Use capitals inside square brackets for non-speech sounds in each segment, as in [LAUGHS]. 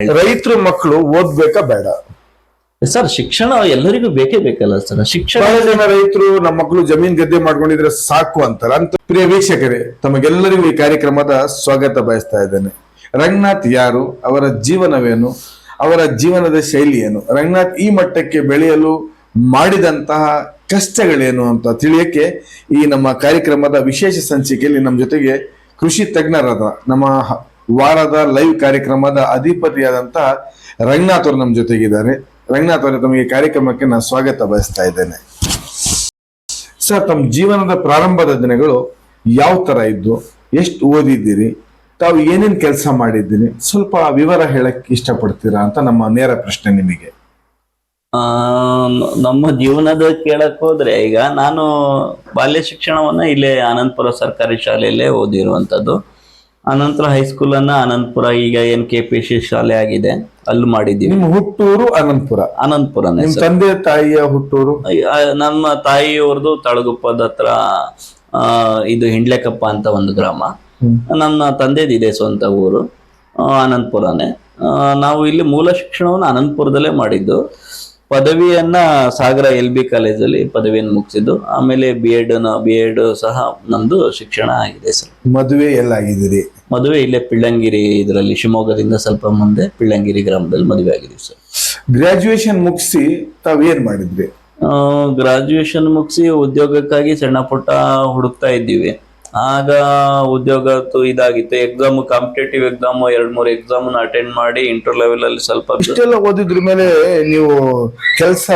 ರೈತರ ಮಕ್ಕಳು ಓದ್ಬೇಕಾ ಬೇಡ. ಸರ್ ಶಿಕ್ಷಣ ಎಲ್ಲರಿಗೂ ಬೇಕೇ ಬೇಕಲ್ಲ ಸರ್. ಶಿಕ್ಷಣ ಬಹಳ ಜನ ರೈತರು ನಮ್ಮ ಮಕ್ಕಳು ಜಮೀನ್ ಗದ್ದೆ ಮಾಡ್ಕೊಂಡಿದ್ರೆ ಸಾಕು ಅಂತಾರೆ. ಅಂತ ಪ್ರಿಯ ವೀಕ್ಷಕರೇ ತಮಗೆಲ್ಲರಿಗೂ ಈ ಕಾರ್ಯಕ್ರಮದ ಸ್ವಾಗತ ಬಯಸ್ತಾ ಇದ್ದೇನೆ. ರಂಗನಾಥ್ ಯಾರು? ಅವರ ಜೀವನವೇನು? ಅವರ ಜೀವನದ ಶೈಲಿ ಏನು ರಂಗನಾಥ್ ಈ ಮಟ್ಟಕ್ಕೆ ಬೆಳೆಯಲು ಮಾಡಿದಂತಹ ಕಷ್ಟಗಳೇನು ಅಂತ ತಿಳಿಯಕ್ಕೆ ಈ ನಮ್ಮ ಕಾರ್ಯಕ್ರಮದ ವಿಶೇಷ ಸಂಚಿಕೆಯಲ್ಲಿ ನಮ್ಮ ಜೊತೆಗೆ ಕೃಷಿ ತಜ್ಞರಾದ ನಮ್ಮ ವಾರದ ಲೈವ್ ಕಾರ್ಯಕ್ರಮದ ಅಧಿಪತಿಯಾದಂತಹ ರಂಗನಾಥ್ ಅವರು ನಮ್ಮ ಜೊತೆಗಿದ್ದಾರೆ. ರಂಗನಾಥ್ ಅವರೇ, ತಮಗೆ ಕಾರ್ಯಕ್ರಮಕ್ಕೆ ನಾನು ಸ್ವಾಗತ ಬಯಸ್ತಾ ಇದ್ದೇನೆ. ಸರ್ ತಮ್ಮ ಜೀವನದ ಪ್ರಾರಂಭದ ದಿನಗಳು ಯಾವ ತರ ಇದ್ದು, ಎಷ್ಟು ಓದಿದ್ದೀರಿ, ತಾವು ಏನೇನು ಕೆಲಸ ಮಾಡಿದ್ದೀರಿ, ಸ್ವಲ್ಪ ವಿವರ ಹೇಳಕ್ಕೆ ಇಷ್ಟಪಡ್ತೀರಾ ಅಂತ ನಮ್ಮ ನೇರ ಪ್ರಶ್ನೆ ನಿಮಗೆ. ನಮ್ಮ ಜೀವನದ ಕೇಳಕ್ ಹೋದ್ರೆ ಈಗ ನಾನು ಬಾಲ್ಯ ಶಿಕ್ಷಣವನ್ನ ಇಲ್ಲೇ ಆನಂದಪುರ ಸರ್ಕಾರಿ ಶಾಲೆಯಲ್ಲೇ ಓದಿರುವಂತದ್ದು. ಅನಂತರ ಹೈಸ್ಕೂಲ್ ಅನ್ನ ಅನಂತಪುರ ಈಗ ಏನ್ ಕೆ ಪಿ ಸಿ ಶಾಲೆ ಆಗಿದೆ ಅಲ್ಲಿ ಮಾಡಿದ್ದೀವಿ. ನಿಮ್ಮ ಹುಟ್ಟೂರು ಅನಂತಪುರ? ಸರ್ ತಂದೆ ತಾಯಿಯ ಹುಟ್ಟೂರು? ಆ, ನಮ್ಮ ತಾಯಿಯವ್ರದ್ದು ತಳಗುಪ್ಪದ ಹತ್ರ ಆ, ಇದು ಹಿಂಡ್ಲೆಕಪ್ಪ ಅಂತ ಒಂದು ಗ್ರಾಮ. ನನ್ನ ತಂದೆದು ಇದೆ ಸ್ವಂತ ಊರು ಆ, ಆನಂದಪುರನೇ ಆ, ನಾವು ಇಲ್ಲಿ ಮೂಲ ಶಿಕ್ಷಣವನ್ನು ಅನಂತಪುರದಲ್ಲೇ ಮಾಡಿದ್ದು. ಪದವಿಯನ್ನ ಸಾಗರ ಎಲ್ ಬಿ ಕಾಲೇಜಲ್ಲಿ ಪದವಿಯನ್ನು ಮುಗಿಸಿದ್ದು ಆಮೇಲೆ ಬಿ ಎಡ್ ಬಿ ಎಡ್ ಸಹ ನಮ್ದು ಶಿಕ್ಷಣ ಆಗಿದೆ ಸರ್. ಮದುವೆ ಎಲ್ಲಾಗಿದ್ದೀರಿ ಮದುವೆ ಇಲ್ಲೇ ಪಿಳ್ಳಂಗಿರಿ ಇದರಲ್ಲಿ ಶಿವಮೊಗ್ಗದಿಂದ ಸ್ವಲ್ಪ ಮುಂದೆ ಪಿಳ್ಳಂಗಿರಿ ಗ್ರಾಮದಲ್ಲಿ ಮದುವೆ ಆಗಿದ್ದೀವಿ ಸರ್. ಗ್ರಾಜುಯೇಷನ್ ಮುಗಿಸಿ ತಾವ್ ಏನ್ ಮಾಡಿದ್ರಿ? ಗ್ರಾಜುಯೇಷನ್ ಮುಗಿಸಿ ಉದ್ಯೋಗಕ್ಕಾಗಿ ಸಣ್ಣ ಪುಟ್ಟ ಹುಡುಕ್ತಾ ಇದ್ದೀವಿ. ಆಗ ಉದ್ಯೋಗ ಇದಾಗಿತ್ತು. ಎಕ್ಸಾಮ್ ಕಾಂಪಿಟೇಟಿವ್ ಎಕ್ಸಾಮ್ ಎರಡ್ ಮೂರು ಎಕ್ಸಾಮ್ ಅಟೆಂಡ್ ಮಾಡಿ ಇಂಟರ್ ಲೆವೆಲ್ ಅಲ್ಲಿ ಸ್ವಲ್ಪ ಇಷ್ಟೆಲ್ಲ ಓದಿದ್ರ ಮೇಲೆ ನೀವು ಕೆಲಸ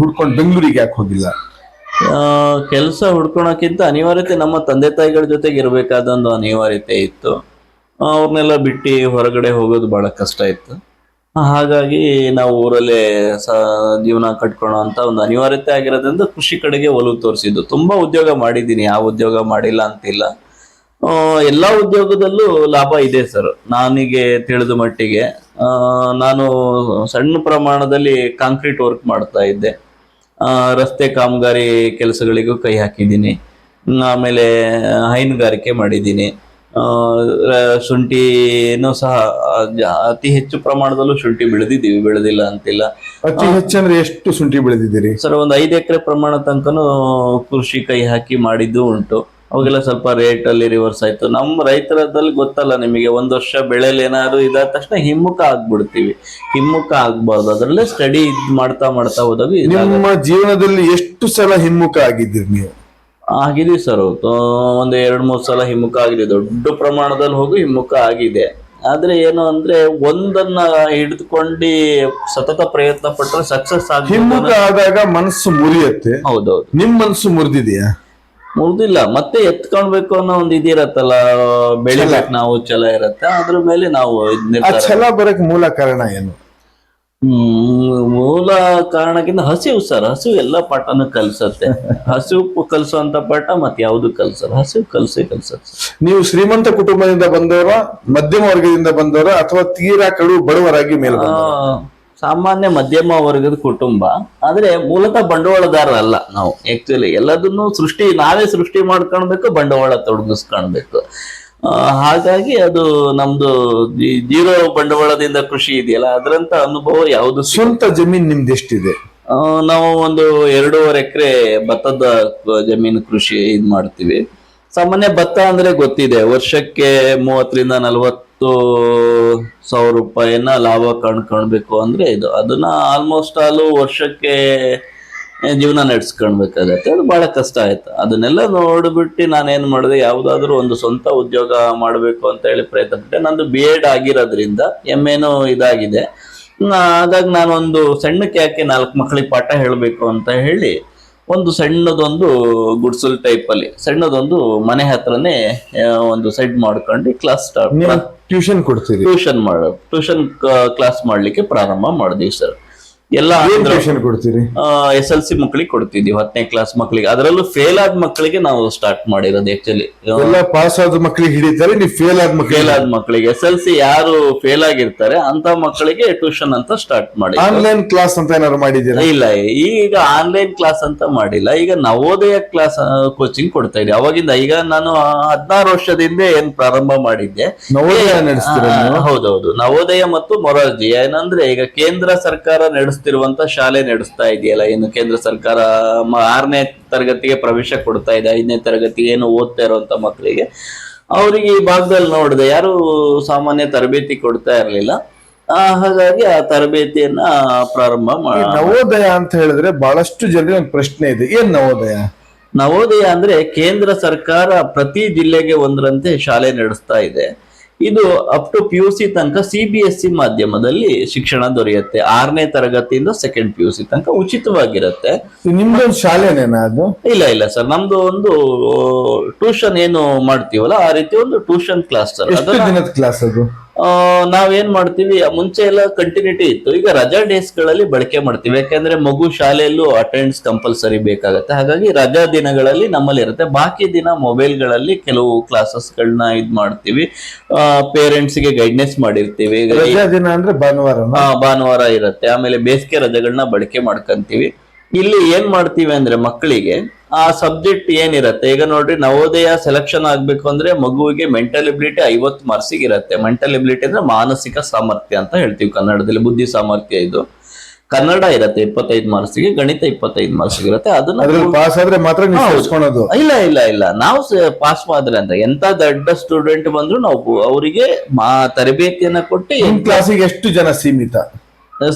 ಹುಡ್ಕೊಂಡು ಬೆಂಗಳೂರಿಗೆ ಯಾಕೆ ಹೋಗಿಲ್ಲ? ಕೆಲಸ ಹುಡ್ಕೊಳಕ್ಕಿಂತ ಅನಿವಾರ್ಯತೆ ನಮ್ಮ ತಂದೆ ತಾಯಿಗಳ ಜೊತೆಗೆ ಇರಬೇಕಾದ ಒಂದು ಅನಿವಾರ್ಯತೆ ಇತ್ತು. ಅವ್ರನ್ನೆಲ್ಲ ಬಿಟ್ಟು ಹೊರಗಡೆ ಹೋಗೋದು ಬಹಳ ಕಷ್ಟ ಇತ್ತು. ಹಾಗಾಗಿ ನಾವು ಊರಲ್ಲೇ ಸ ಜೀವನ ಕಟ್ಕೊಳ್ಳೋ ಅಂತ ಒಂದು ಅನಿವಾರ್ಯತೆ ಆಗಿರೋದ್ರಿಂದ ಕೃಷಿ ಕಡೆಗೆ ಒಲವು ತೋರಿಸಿದ್ದು. ತುಂಬಾ ಉದ್ಯೋಗ ಮಾಡಿದ್ದೀನಿ. ಯಾವ ಉದ್ಯೋಗ ಮಾಡಿಲ್ಲ ಅಂತಿಲ್ಲ. ಎಲ್ಲ ಉದ್ಯೋಗದಲ್ಲೂ ಲಾಭ ಇದೆ ಸರ್. ನನಗೆ ತಿಳಿದ ಮಟ್ಟಿಗೆ ನಾನು ಸಣ್ಣ ಪ್ರಮಾಣದಲ್ಲಿ ಕಾಂಕ್ರೀಟ್ ವರ್ಕ್ ಮಾಡ್ತಾ ಇದ್ದೆ. ರಸ್ತೆ ಕಾಮಗಾರಿ ಕೆಲಸಗಳಿಗೂ ಕೈ ಹಾಕಿದ್ದೀನಿ. ಆಮೇಲೆ ಹೈನುಗಾರಿಕೆ ಮಾಡಿದ್ದೀನಿ. ಶುಂಠಿನೂ ಸಹ ಅತಿ ಹೆಚ್ಚು ಪ್ರಮಾಣದಲ್ಲೂ ಶುಂಠಿ ಬೆಳೆದಿದ್ದೀವಿ ಬೆಳೆದಿಲ್ಲ ಅಂತಿಲ್ಲ. ಅತಿ ಹೆಚ್ಚಂದ್ರೆ ಎಷ್ಟು ಶುಂಠಿ ಬೆಳೆದಿದ್ದೀರಿ? ಸರ್ ಒಂದು ಐದು ಎಕರೆ ಪ್ರಮಾಣ ತನಕನೂ ಕೃಷಿ ಕೈ ಹಾಕಿ ಮಾಡಿದ್ದು ಉಂಟು. ಅವಾಗೆಲ್ಲ ಸ್ವಲ್ಪ ರೇಟ್ ಅಲ್ಲಿ ರಿವರ್ಸ್ ಆಯ್ತು. ನಮ್ಮ ರೈತರದಲ್ಲಿ ಗೊತ್ತಲ್ಲ ನಿಮಗೆ ಒಂದು ವರ್ಷ ಬೆಳೆಯಲ್ಲಿ ಏನಾದ್ರು ಇದಾದ ತಕ್ಷಣ ಹಿಮ್ಮುಖ ಆಗ್ಬಿಡ್ತೀವಿ. ಹಿಮ್ಮುಖ ಆಗ್ಬಾರ್ದು. ಅದರಲ್ಲೇ ಸ್ಟಡಿ ಇದ್ ಮಾಡ್ತಾ ಮಾಡ್ತಾ ಹೋದಾಗ. ನಿಮ್ಮ ಜೀವನದಲ್ಲಿ ಎಷ್ಟು ಸಲ ಹಿಮ್ಮುಖ ಆಗಿದ್ದೀರಿ ನೀವು? ಆಗಿದೆ ಸರ್. ಒಂದು ಎರಡು ಮೂರು ಸಲ ಹಿಮ್ಮುಖ ಆಗಿದೆ. ದೊಡ್ಡ ಪ್ರಮಾಣದಲ್ಲಿ ಹೋಗಿ ಹಿಮ್ಮುಖ ಆಗಿದೆ. ಆದ್ರೆ ಏನು ಅಂದ್ರೆ ಒಂದನ್ನ ಹಿಡಿದುಕೊಂಡು ಸತತ ಪ್ರಯತ್ನ ಪಟ್ಟರೆ ಸಕ್ಸಸ್ ಹಿಮ್ಮುಖ ಆಗ ಆದಾಗ ಮನಸ್ಸು ಮುರಿಯುತ್ತೆ. ಹೌದೌದು. ನಿಮ್ ಮನಸ್ಸು ಮುರಿದಿದೆಯಾ? ಮುರಿದಿಲ್ಲ. ಮತ್ತೆ ಎತ್ಕೊಳ್ಬೇಕು ಅನ್ನೋ ಒಂದು ಇದಿರತ್ತಲ್ಲ ಬೆಳಿಬೇಕು ನಾವು ಛಲ ಇರತ್ತೆ. ಅದ್ರ ಮೇಲೆ ನಾವು ಛಲ ಬರಕ್ ಮೂಲ ಕಾರಣ ಏನು? ಮೂಲ ಕಾರಣಕ್ಕಿಂತ ಹಸಿವು ಸರ್ ಹಸಿವು ಎಲ್ಲ ಪಾಠನೂ ಕಲ್ಸತ್ತೆ. [LAUGHS] ಹಸಿವು ಕಲಿಸುವಂತ ಪಾಠ ಮತ್ತೆ ಯಾವ್ದು ಕಲ್ಸಲ್ಲ. ಹಸಿವು ಕಲ್ಸೇ ಕಲ್ಸತ್ತೆ. ನೀವು ಶ್ರೀಮಂತ ಕುಟುಂಬದಿಂದ ಬಂದವರ ಮಧ್ಯಮ ವರ್ಗದಿಂದ ಬಂದವರ ಅಥವಾ ತೀರಾ ಕಡು ಬಡವರಾಗಿ ಮೇಲೆ ಸಾಮಾನ್ಯ ಮಧ್ಯಮ ವರ್ಗದ ಕುಟುಂಬ. ಆದ್ರೆ ಮೂಲತಃ ಬಂಡವಾಳದಾರ ಅಲ್ಲ ನಾವು. ಆಕ್ಚುಲಿ ಎಲ್ಲದನ್ನು ಸೃಷ್ಟಿ ನಾವೇ ಸೃಷ್ಟಿ ಮಾಡ್ಕೊಳ್ಬೇಕು ಬಂಡವಾಳ ತೊಡಗಿಸ್ಕೊಳ್ಬೇಕು. ಹಾಗಾಗಿ ಅದು ನಮ್ದು ಜೀರೋ ಬಂಡವಾಳದಿಂದ ಕೃಷಿ ಇದೆಯಲ್ಲ ಅದರಂತ ಅನುಭವ ಯಾವುದು ಸ್ವಂತ ಜಮೀನ್ ನಿಮ್ದು ಎಷ್ಟಿದೆ? ನಾವು ಒಂದು ಎರಡೂವರೆ ಎಕರೆ ಭತ್ತದ ಜಮೀನು ಕೃಷಿ ಇದ್ ಮಾಡ್ತೀವಿ. ಸಾಮಾನ್ಯ ಭತ್ತ ಅಂದ್ರೆ ಗೊತ್ತಿದೆ ವರ್ಷಕ್ಕೆ ಮೂವತ್ತರಿಂದ ನಲವತ್ತು ಸಾವಿರ ರೂಪಾಯಿನ ಲಾಭ ಕಾಣ್ಕೊಳ್ಬೇಕು ಅಂದ್ರೆ ಇದು. ಅದನ್ನ ಆಲ್ಮೋಸ್ಟ್ ಆಲು ವರ್ಷಕ್ಕೆ ಜೀವನ ನಡೆಸ್ಕೊಳ್ಬೇಕಾಗತ್ತೆ. ಅದು ಬಹಳ ಕಷ್ಟ ಆಯ್ತು. ಅದನ್ನೆಲ್ಲ ನೋಡಿಬಿಟ್ಟು ನಾನೇನು ಮಾಡಿದೆ ಯಾವುದಾದ್ರೂ ಒಂದು ಸ್ವಂತ ಉದ್ಯೋಗ ಮಾಡಬೇಕು ಅಂತ ಹೇಳಿ ಪ್ರಯತ್ನ ಪಟ್ಟೆ ನಂದು ಬಿ ಎಡ್ ಆಗಿರೋದ್ರಿಂದ ಎಂ ಎನೂ ಇದಾಗಿದೆ. ಆದಾಗ ಹಾಗಾಗಿ ನಾನೊಂದು ಸಣ್ಣಕ್ಕೆ ಯಾಕೆ ನಾಲ್ಕು ಮಕ್ಕಳಿಗೆ ಪಾಠ ಹೇಳಬೇಕು ಅಂತ ಹೇಳಿ ಒಂದು ಸಣ್ಣದೊಂದು ಗುಡ್ಸಲ್ ಟೈಪ್ ಅಲ್ಲಿ ಸಣ್ಣದೊಂದು ಮನೆ ಹತ್ರನೇ ಒಂದು ಸೆಡ್ ಮಾಡ್ಕೊಂಡು ಕ್ಲಾಸ್ ಸ್ಟಾರ್ಟ್ ಟ್ಯೂಷನ್ ಕೊಡ್ತೀವಿ ಟ್ಯೂಷನ್ ಮಾಡ ಟ್ಯೂಷನ್ ಕ್ಲಾಸ್ ಮಾಡ್ಲಿಕ್ಕೆ ಪ್ರಾರಂಭ ಮಾಡಿದ್ವಿ ಸರ್. ಎಲ್ಲ ಕೊಡ್ತೀರಿ? ಎಸ್ ಎಲ್ ಸಿ ಮಕ್ಕಳಿಗೆ ಕೊಡ್ತಿದ್ವಿ ಹತ್ತನೇ ಕ್ಲಾಸ್ ಮಕ್ಕಳಿಗೆ ಅದರಲ್ಲೂ ಫೇಲ್ ಆದ ಮಕ್ಕಳಿಗೆ ನಾವು ಸ್ಟಾರ್ಟ್ ಮಾಡಿರೋದು ಆಕ್ಚುಲಿ ಎಲ್ಲ ಪಾಸ್ ಆದ ಮಕ್ಕಳಿಗೆ ಹಿಡಿತಾರೆ ನೀವು ಫೇಲ್ ಆದ ಫೇಲ್ ಆದ ಮಕ್ಕಳಿಗೆ ಎಸ್ ಎಲ್ ಸಿ ಯಾರು ಫೇಲ್ ಆಗಿರ್ತಾರೆ ಅಂತ ಮಕ್ಕಳಿಗೆ ಟ್ಯೂಷನ್ ಅಂತ ಸ್ಟಾರ್ಟ್ ಮಾಡಿ ಆನ್ಲೈನ್ ಕ್ಲಾಸ್ ಅಂತ ಏನಾದ್ರು ಮಾಡಿದ್ದೀರಾ? ಇಲ್ಲ ಈಗ ಆನ್ಲೈನ್ ಕ್ಲಾಸ್ ಅಂತ ಮಾಡಿಲ್ಲ. ಈಗ ನವೋದಯ ಕ್ಲಾಸ್ ಕೋಚಿಂಗ್ ಕೊಡ್ತಾ ಇದ್ದೆ. ಅವಾಗಿಂದ ಈಗ ನಾನು ಹದಿನಾರು ವರ್ಷದಿಂದ ಏನ್ ಪ್ರಾರಂಭ ಮಾಡಿದ್ದೆ. ನವೋದಯ ನಡೆಸ್ತೀರಾ ಹೌದೌದು. ನವೋದಯ ಮತ್ತು ಮೊರಾರ್ಜಿ. ಏನಂದ್ರೆ ಈಗ ಕೇಂದ್ರ ಸರ್ಕಾರ ನಡೆಸ್ತಿರುವಂತ ಶಾಲೆ ನಡೆಸ್ತಾ ಇದೆಯಲ್ಲ? ಏನು ಕೇಂದ್ರ ಸರ್ಕಾರ ಆರನೇ ತರಗತಿಗೆ ಪ್ರವೇಶ ಕೊಡ್ತಾ ಇದೆ ಐದನೇ ತರಗತಿಗೆ ಏನು ಓದ್ತಾ ಇರುವಂತ ಮಕ್ಕಳಿಗೆ. ಅವರಿಗೆ ಈ ಭಾಗದಲ್ಲಿ ನೋಡಿದೆ ಯಾರು ಸಾಮಾನ್ಯ ತರಬೇತಿ ಕೊಡ್ತಾ ಇರಲಿಲ್ಲ. ಹಾಗಾಗಿ ಆ ತರಬೇತಿಯನ್ನ ಪ್ರಾರಂಭ ಮಾಡಿ ನವೋದಯ ಅಂತ ಹೇಳಿದ್ರೆ ಬಹಳಷ್ಟು ಜನರಿಗೆ ಒಂದು ಪ್ರಶ್ನೆ ಇದೆ. ಏನ್ ನವೋದಯ? ನವೋದಯ ಅಂದ್ರೆ ಕೇಂದ್ರ ಸರ್ಕಾರ ಪ್ರತಿ ಜಿಲ್ಲೆಗೆ ಒಂದರಂತೆ ಶಾಲೆ ನಡೆಸ್ತಾ ಇದೆ. ಇದು up to P U C ತನಕ ಸಿ ಬಿ ಎಸ್ ಸಿ ಮಾಧ್ಯಮದಲ್ಲಿ ಶಿಕ್ಷಣ ದೊರೆಯುತ್ತೆ. ಆರನೇ ತರಗತಿಯಿಂದ ಸೆಕೆಂಡ್ ಪಿ ಯು ಸಿ ತನಕ ಉಚಿತವಾಗಿರುತ್ತೆ. ನಿಮ್ದೊಂದು ಶಾಲೆನೇನಾ ಅದು? ಇಲ್ಲ ಇಲ್ಲ ಸರ್. ನಮ್ದು ಒಂದು ಟ್ಯೂಷನ್ ಏನು ಮಾಡ್ತೀವಲ್ಲ ಆ ರೀತಿ ಒಂದು ಟ್ಯೂಷನ್ ಕ್ಲಾಸ್ ಸರ್. ದಿನದ ಕ್ಲಾಸ್ ಅದು? ನಾವೇನ್ ಮಾಡ್ತೀವಿ ಮುಂಚೆ ಎಲ್ಲ ಕಂಟಿನ್ಯೂಟಿ ಇತ್ತು. ಈಗ ರಜಾ ಡೇಸ್ಗಳಲ್ಲಿ ಬಳಕೆ ಮಾಡ್ತೀವಿ. ಯಾಕಂದ್ರೆ ಮಗು ಶಾಲೆಯಲ್ಲೂ ಅಟೆಂಡ್ಸ್ ಕಂಪಲ್ಸರಿ ಬೇಕಾಗತ್ತೆ. ಹಾಗಾಗಿ ರಜಾ ದಿನಗಳಲ್ಲಿ ನಮ್ಮಲ್ಲಿ ಇರುತ್ತೆ. ಬಾಕಿ ದಿನ ಮೊಬೈಲ್ಗಳಲ್ಲಿ ಕೆಲವು ಕ್ಲಾಸಸ್ ಇದು ಇದ್ ಮಾಡ್ತೀವಿ. ಪೇರೆಂಟ್ಸ್ಗೆ ಗೈಡ್ನೆಸ್ ಮಾಡಿರ್ತೀವಿ. ರಜಾ ದಿನ ಅಂದ್ರೆ ಭಾನುವಾರ ಹಾ ಭಾನುವಾರ ಇರುತ್ತೆ. ಆಮೇಲೆ ಬೇಸಿಗೆ ರಜೆಗಳನ್ನ ಬಳಕೆ ಮಾಡ್ಕೊಂತೀವಿ. ಇಲ್ಲಿ ಏನ್ ಮಾಡ್ತೀವಿ ಅಂದ್ರೆ ಮಕ್ಕಳಿಗೆ ಆ ಸಬ್ಜೆಕ್ಟ್ ಏನಿರುತ್ತೆ? ಈಗ ನೋಡ್ರಿ ನವೋದಯ ಸೆಲೆಕ್ಷನ್ ಆಗ್ಬೇಕು ಅಂದ್ರೆ ಮಗುವಿಗೆ ಮೆಂಟಲ್ ಎಬಿಲಿಟಿ ಐವತ್ತು ಮಾರ್ಕ್ಸಿಗೆ ಇರುತ್ತೆ. ಮೆಂಟಲ್ ಎಬಿಲಿಟಿ ಅಂದ್ರೆ ಮಾನಸಿಕ ಸಾಮರ್ಥ್ಯ ಅಂತ ಹೇಳ್ತೀವಿ ಕನ್ನಡದಲ್ಲಿ ಬುದ್ಧಿ ಸಾಮರ್ಥ್ಯ ಇದು. ಕನ್ನಡ ಇರುತ್ತೆ ಇಪ್ಪತ್ತೈದು ಮಾರ್ಕ್ಸ್ಗೆ ಗಣಿತ ಇಪ್ಪತ್ತೈದು ಮಾರ್ಕ್ಸ್ಗೆ ಇರುತ್ತೆ. ಅದನ್ನ ಪಾಸ್ ಆದ್ರೆ ಮಾತ್ರ. ಇಲ್ಲ ಇಲ್ಲ ಇಲ್ಲ. ನಾವು ಪಾಸ್ ಮಾಡಿದ್ರೆ ಅಂತ ಎಂತ ದೊಡ್ಡ ಸ್ಟೂಡೆಂಟ್ ಬಂದ್ರು ನಾವು ಅವರಿಗೆ ತರಬೇತಿಯನ್ನ ಕೊಟ್ಟು ಕ್ಲಾಸಿಗೆ ಎಷ್ಟು ಜನ ಸೀಮಿತ?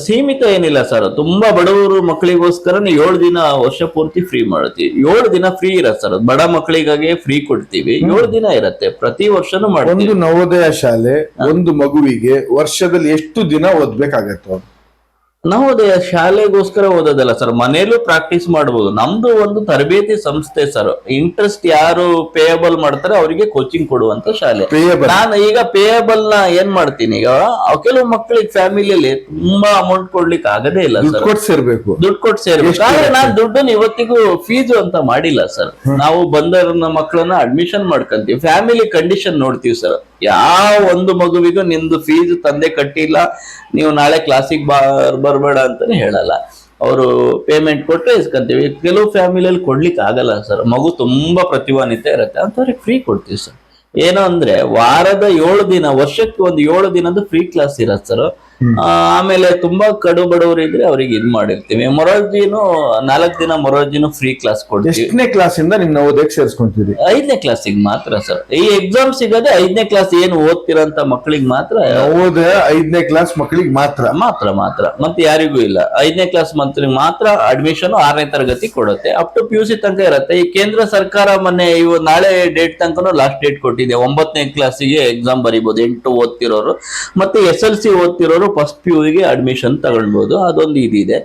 ಸೀಮಿತ ಏನಿಲ್ಲ ಸರ್. ತುಂಬಾ ಬಡವರು ಮಕ್ಕಳಿಗೋಸ್ಕರ ಏಳು ದಿನ ವರ್ಷ ಪೂರ್ತಿ ಫ್ರೀ ಮಾಡ್ತೀವಿ ಏಳು ದಿನ ಫ್ರೀ ಇರತ್ತೆ ಸರ್. ಬಡ ಮಕ್ಕಳಿಗಾಗಿ ಫ್ರೀ ಕೊಡ್ತೀವಿ. ಏಳು ದಿನ ಇರತ್ತೆ. ಪ್ರತಿ ವರ್ಷನೂ ಮಾಡ್ತೀವಿ. ಒಂದು ನವೋದಯ ಶಾಲೆ ಒಂದು ಮಗುವಿಗೆ ವರ್ಷದಲ್ಲಿ ಎಷ್ಟು ದಿನ ಓದ್ಬೇಕಾಗತ್ತೆ? ಅವ್ರು? ಅದೇ ಶಾಲೆಗೋಸ್ಕರ ಓದೋದಲ್ಲ ಸರ್ ಮನೇಲೂ ಪ್ರಾಕ್ಟೀಸ್ ಮಾಡ್ಬೋದು. ನಮ್ದು ಒಂದು ತರಬೇತಿ ಸಂಸ್ಥೆ ಸರ್ ಇಂಟ್ರೆಸ್ಟ್ ಯಾರು ಪೇಯಬಲ್ ಮಾಡ್ತಾರೆ ಅವರಿಗೆ ಕೋಚಿಂಗ್ ಕೊಡುವಂತ ಶಾಲೆ. ನಾನು ಈಗ ಪೇಯಬಲ್ನ ಏನ್ ಮಾಡ್ತೀನಿ ಈಗ ಕೆಲವು ಮಕ್ಕಳಿಗೆ ಫ್ಯಾಮಿಲಿಯಲ್ಲಿ ತುಂಬಾ ಅಮೌಂಟ್ ಕೊಡ್ಲಿಕ್ಕೆ ಆಗದೇ ಇಲ್ಲ ಸರ್. ಕೊಟ್ಟು ಸೇರ್ಬೇಕು. ದುಡ್ಡು ಕೊಟ್ಟು ಸೇರ್ಬೇಕು. ಆದ್ರೆ? ನಾನು ದುಡ್ಡನ್ನು ಇವತ್ತಿಗೂ ಫೀಸು ಅಂತ ಮಾಡಿಲ್ಲ ಸರ್. ನಾವು ಬಂದವ್ರನ್ನ ಮಕ್ಕಳನ್ನ ಅಡ್ಮಿಷನ್ ಮಾಡ್ಕೊಂತೀವಿ. ಫ್ಯಾಮಿಲಿ ಕಂಡೀಷನ್ ನೋಡ್ತೀವಿ ಸರ್. ಯಾವ ಒಂದು ಮಗುವಿಗೂ ನಿಮ್ದು ಫೀಸ್ ತಂದೆ ಕಟ್ಟಿಲ್ಲ. ನೀವು ನಾಳೆ ಕ್ಲಾಸಿಗೆ ಬರಬೇಡ ಅಂತಾನೆ ಹೇಳಲ್ಲ. ಅವರು ಪೇಮೆಂಟ್ ಕೊಟ್ಟರೆ ಇಸ್ಕೊಂತೀವಿ. ಕೆಲವು ಫ್ಯಾಮಿಲಿಯಲ್ಲಿ ಕೊಡ್ಲಿಕ್ಕೆ ಆಗಲ್ಲ ಸರ್ ಮಗು ತುಂಬ ಪ್ರತಿಭಾನ್ವಿತ ಇರುತ್ತೆ. ಅಂಥವ್ರಿಗೆ ಫ್ರೀ ಕೊಡ್ತೀವಿ ಸರ್ ಏನು ಅಂದ್ರೆ ವಾರದ ಏಳು ದಿನ, ವರ್ಷಕ್ಕೆ ಒಂದು ಏಳು ದಿನದ ಫ್ರೀ ಕ್ಲಾಸ್ ಇರತ್ತೆ ಸರ್ ಆಮೇಲೆ ತುಂಬಾ ಕಡು ಬಡವರು ಇದ್ರೆ ಅವ್ರಿಗೆ ಇದ್ ಮಾಡಿರ್ತೀವಿ. ಮೊರಾರ್ಜಿನು ನಾಲ್ಕು ದಿನ ಮೊರಾರ್ಜಿನು ಫ್ರೀ ಕ್ಲಾಸ್ ಕೊಡ್ತೀವಿ. ಎಷ್ಟನೇ ಕ್ಲಾಸ್ ಇಂದ ನಿಮ್ ನವೋದಯಕ್ಕೆ ಸೇರ್ಸ್ಕೊಂತೀರಿ? ಐದನೇ ಕ್ಲಾಸಿಗೆ ಮಾತ್ರ ಸರ್ ಈ ಎಕ್ಸಾಮ್ ಸಿಗೋದೇ ಐದನೇ ಕ್ಲಾಸ್ ಏನು ಓದ್ತಿರೋಂತ ಮಕ್ಕಳಿಗೆ ಮಾತ್ರ ಓದ ಐದನೇ ಕ್ಲಾಸ್ ಮಕ್ಕಳಿಗೆ ಮಾತ್ರ. ಮಾತ್ರ ಮಾತ್ರ. ಮತ್ತೆ ಯಾರಿಗೂ ಇಲ್ಲ. ಐದನೇ ಕ್ಲಾಸ್ ಮಂತ್ರಿಗೆ ಮಾತ್ರ ಅಡ್ಮಿಷನ್ ಆರನೇ ತರಗತಿ ಕೊಡುತ್ತೆ. Up to P U C ತನಕ ಇರುತ್ತೆ. ಈ ಕೇಂದ್ರ ಸರ್ಕಾರ ಮೊನ್ನೆ ಇವು ನಾಳೆ ಡೇಟ್ ತನಕ ಲಾಸ್ಟ್ ಡೇಟ್ ಕೊಟ್ಟಿದೆ. ಒಂಬತ್ತನೇ ಕ್ಲಾಸಿಗೆ ಎಕ್ಸಾಮ್ ಬರೀಬಹುದು ಎಂಟು ಓದ್ತಿರೋರು. ಮತ್ತೆ ಎಸ್ ಎಲ್ ಸಿ ಓದ್ತಿರೋರು ಫಸ್ಟ್ ಪಿ ಯುಗೆ ಅಡ್ಮಿಷನ್ ತಗೊಳ್ಬೋದು. ಅದೊಂದು ಇದಿದೆ.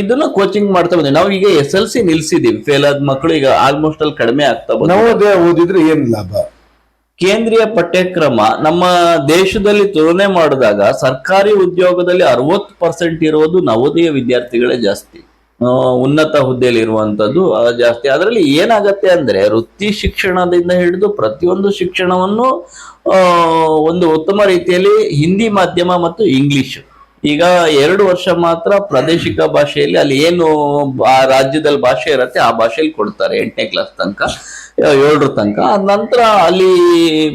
ಇದನ್ನ ಕೋಚಿಂಗ್ ಮಾಡ್ತಾ ಬಂದ್ವಿ ನಾವು ಈಗ ಎಸ್ ಎಲ್ ಸಿ ನಿಲ್ಸಿದೀವಿ. ಫೇಲ್ ಆದ ಮಕ್ಕಳು ಈಗ ಆಲ್ಮೋಸ್ಟ್ ಅಲ್ಲಿ ಕಡಿಮೆ ಆಗ್ತಾ ಬಂದ್ರೆ ನವೋದಯ ಓದಿದ್ರೆ ಏನ್ ಲಾಭ? ಕೇಂದ್ರೀಯ ಪಠ್ಯಕ್ರಮ ನಮ್ಮ ದೇಶದಲ್ಲಿ ತುಲನೆ ಮಾಡಿದಾಗ ಸರ್ಕಾರಿ ಉದ್ಯೋಗದಲ್ಲಿ ಅರವತ್ತು ಪರ್ಸೆಂಟ್ ಇರೋದು ನವೋದಯ ವಿದ್ಯಾರ್ಥಿಗಳೇ ಜಾಸ್ತಿ. ಉನ್ನತ ಹುದ್ದೆಯಲ್ಲಿ ಇರುವಂತದ್ದು ಜಾಸ್ತಿ. ಅದರಲ್ಲಿ ಏನಾಗತ್ತೆ ಅಂದ್ರೆ, ವೃತ್ತಿ ಶಿಕ್ಷಣದಿಂದ ಹಿಡಿದು ಪ್ರತಿಯೊಂದು ಶಿಕ್ಷಣವನ್ನು ಒಂದು ಉತ್ತಮ ರೀತಿಯಲ್ಲಿ ಹಿಂದಿ ಮಾಧ್ಯಮ ಮತ್ತು ಇಂಗ್ಲಿಷ್. ಈಗ ಎರಡು ವರ್ಷ ಮಾತ್ರ ಪ್ರಾದೇಶಿಕ ಭಾಷೆಯಲ್ಲಿ ಅಲ್ಲಿ ಏನು ಆ, ರಾಜ್ಯದಲ್ಲಿ ಭಾಷೆ ಇರುತ್ತೆ, ಆ ಭಾಷೆಯಲ್ಲಿ ಕೊಡ್ತಾರೆ ಎಂಟನೇ ಕ್ಲಾಸ್ ತನಕ. ಏಳರ ತನಕ. ನಂತರ ಅಲ್ಲಿ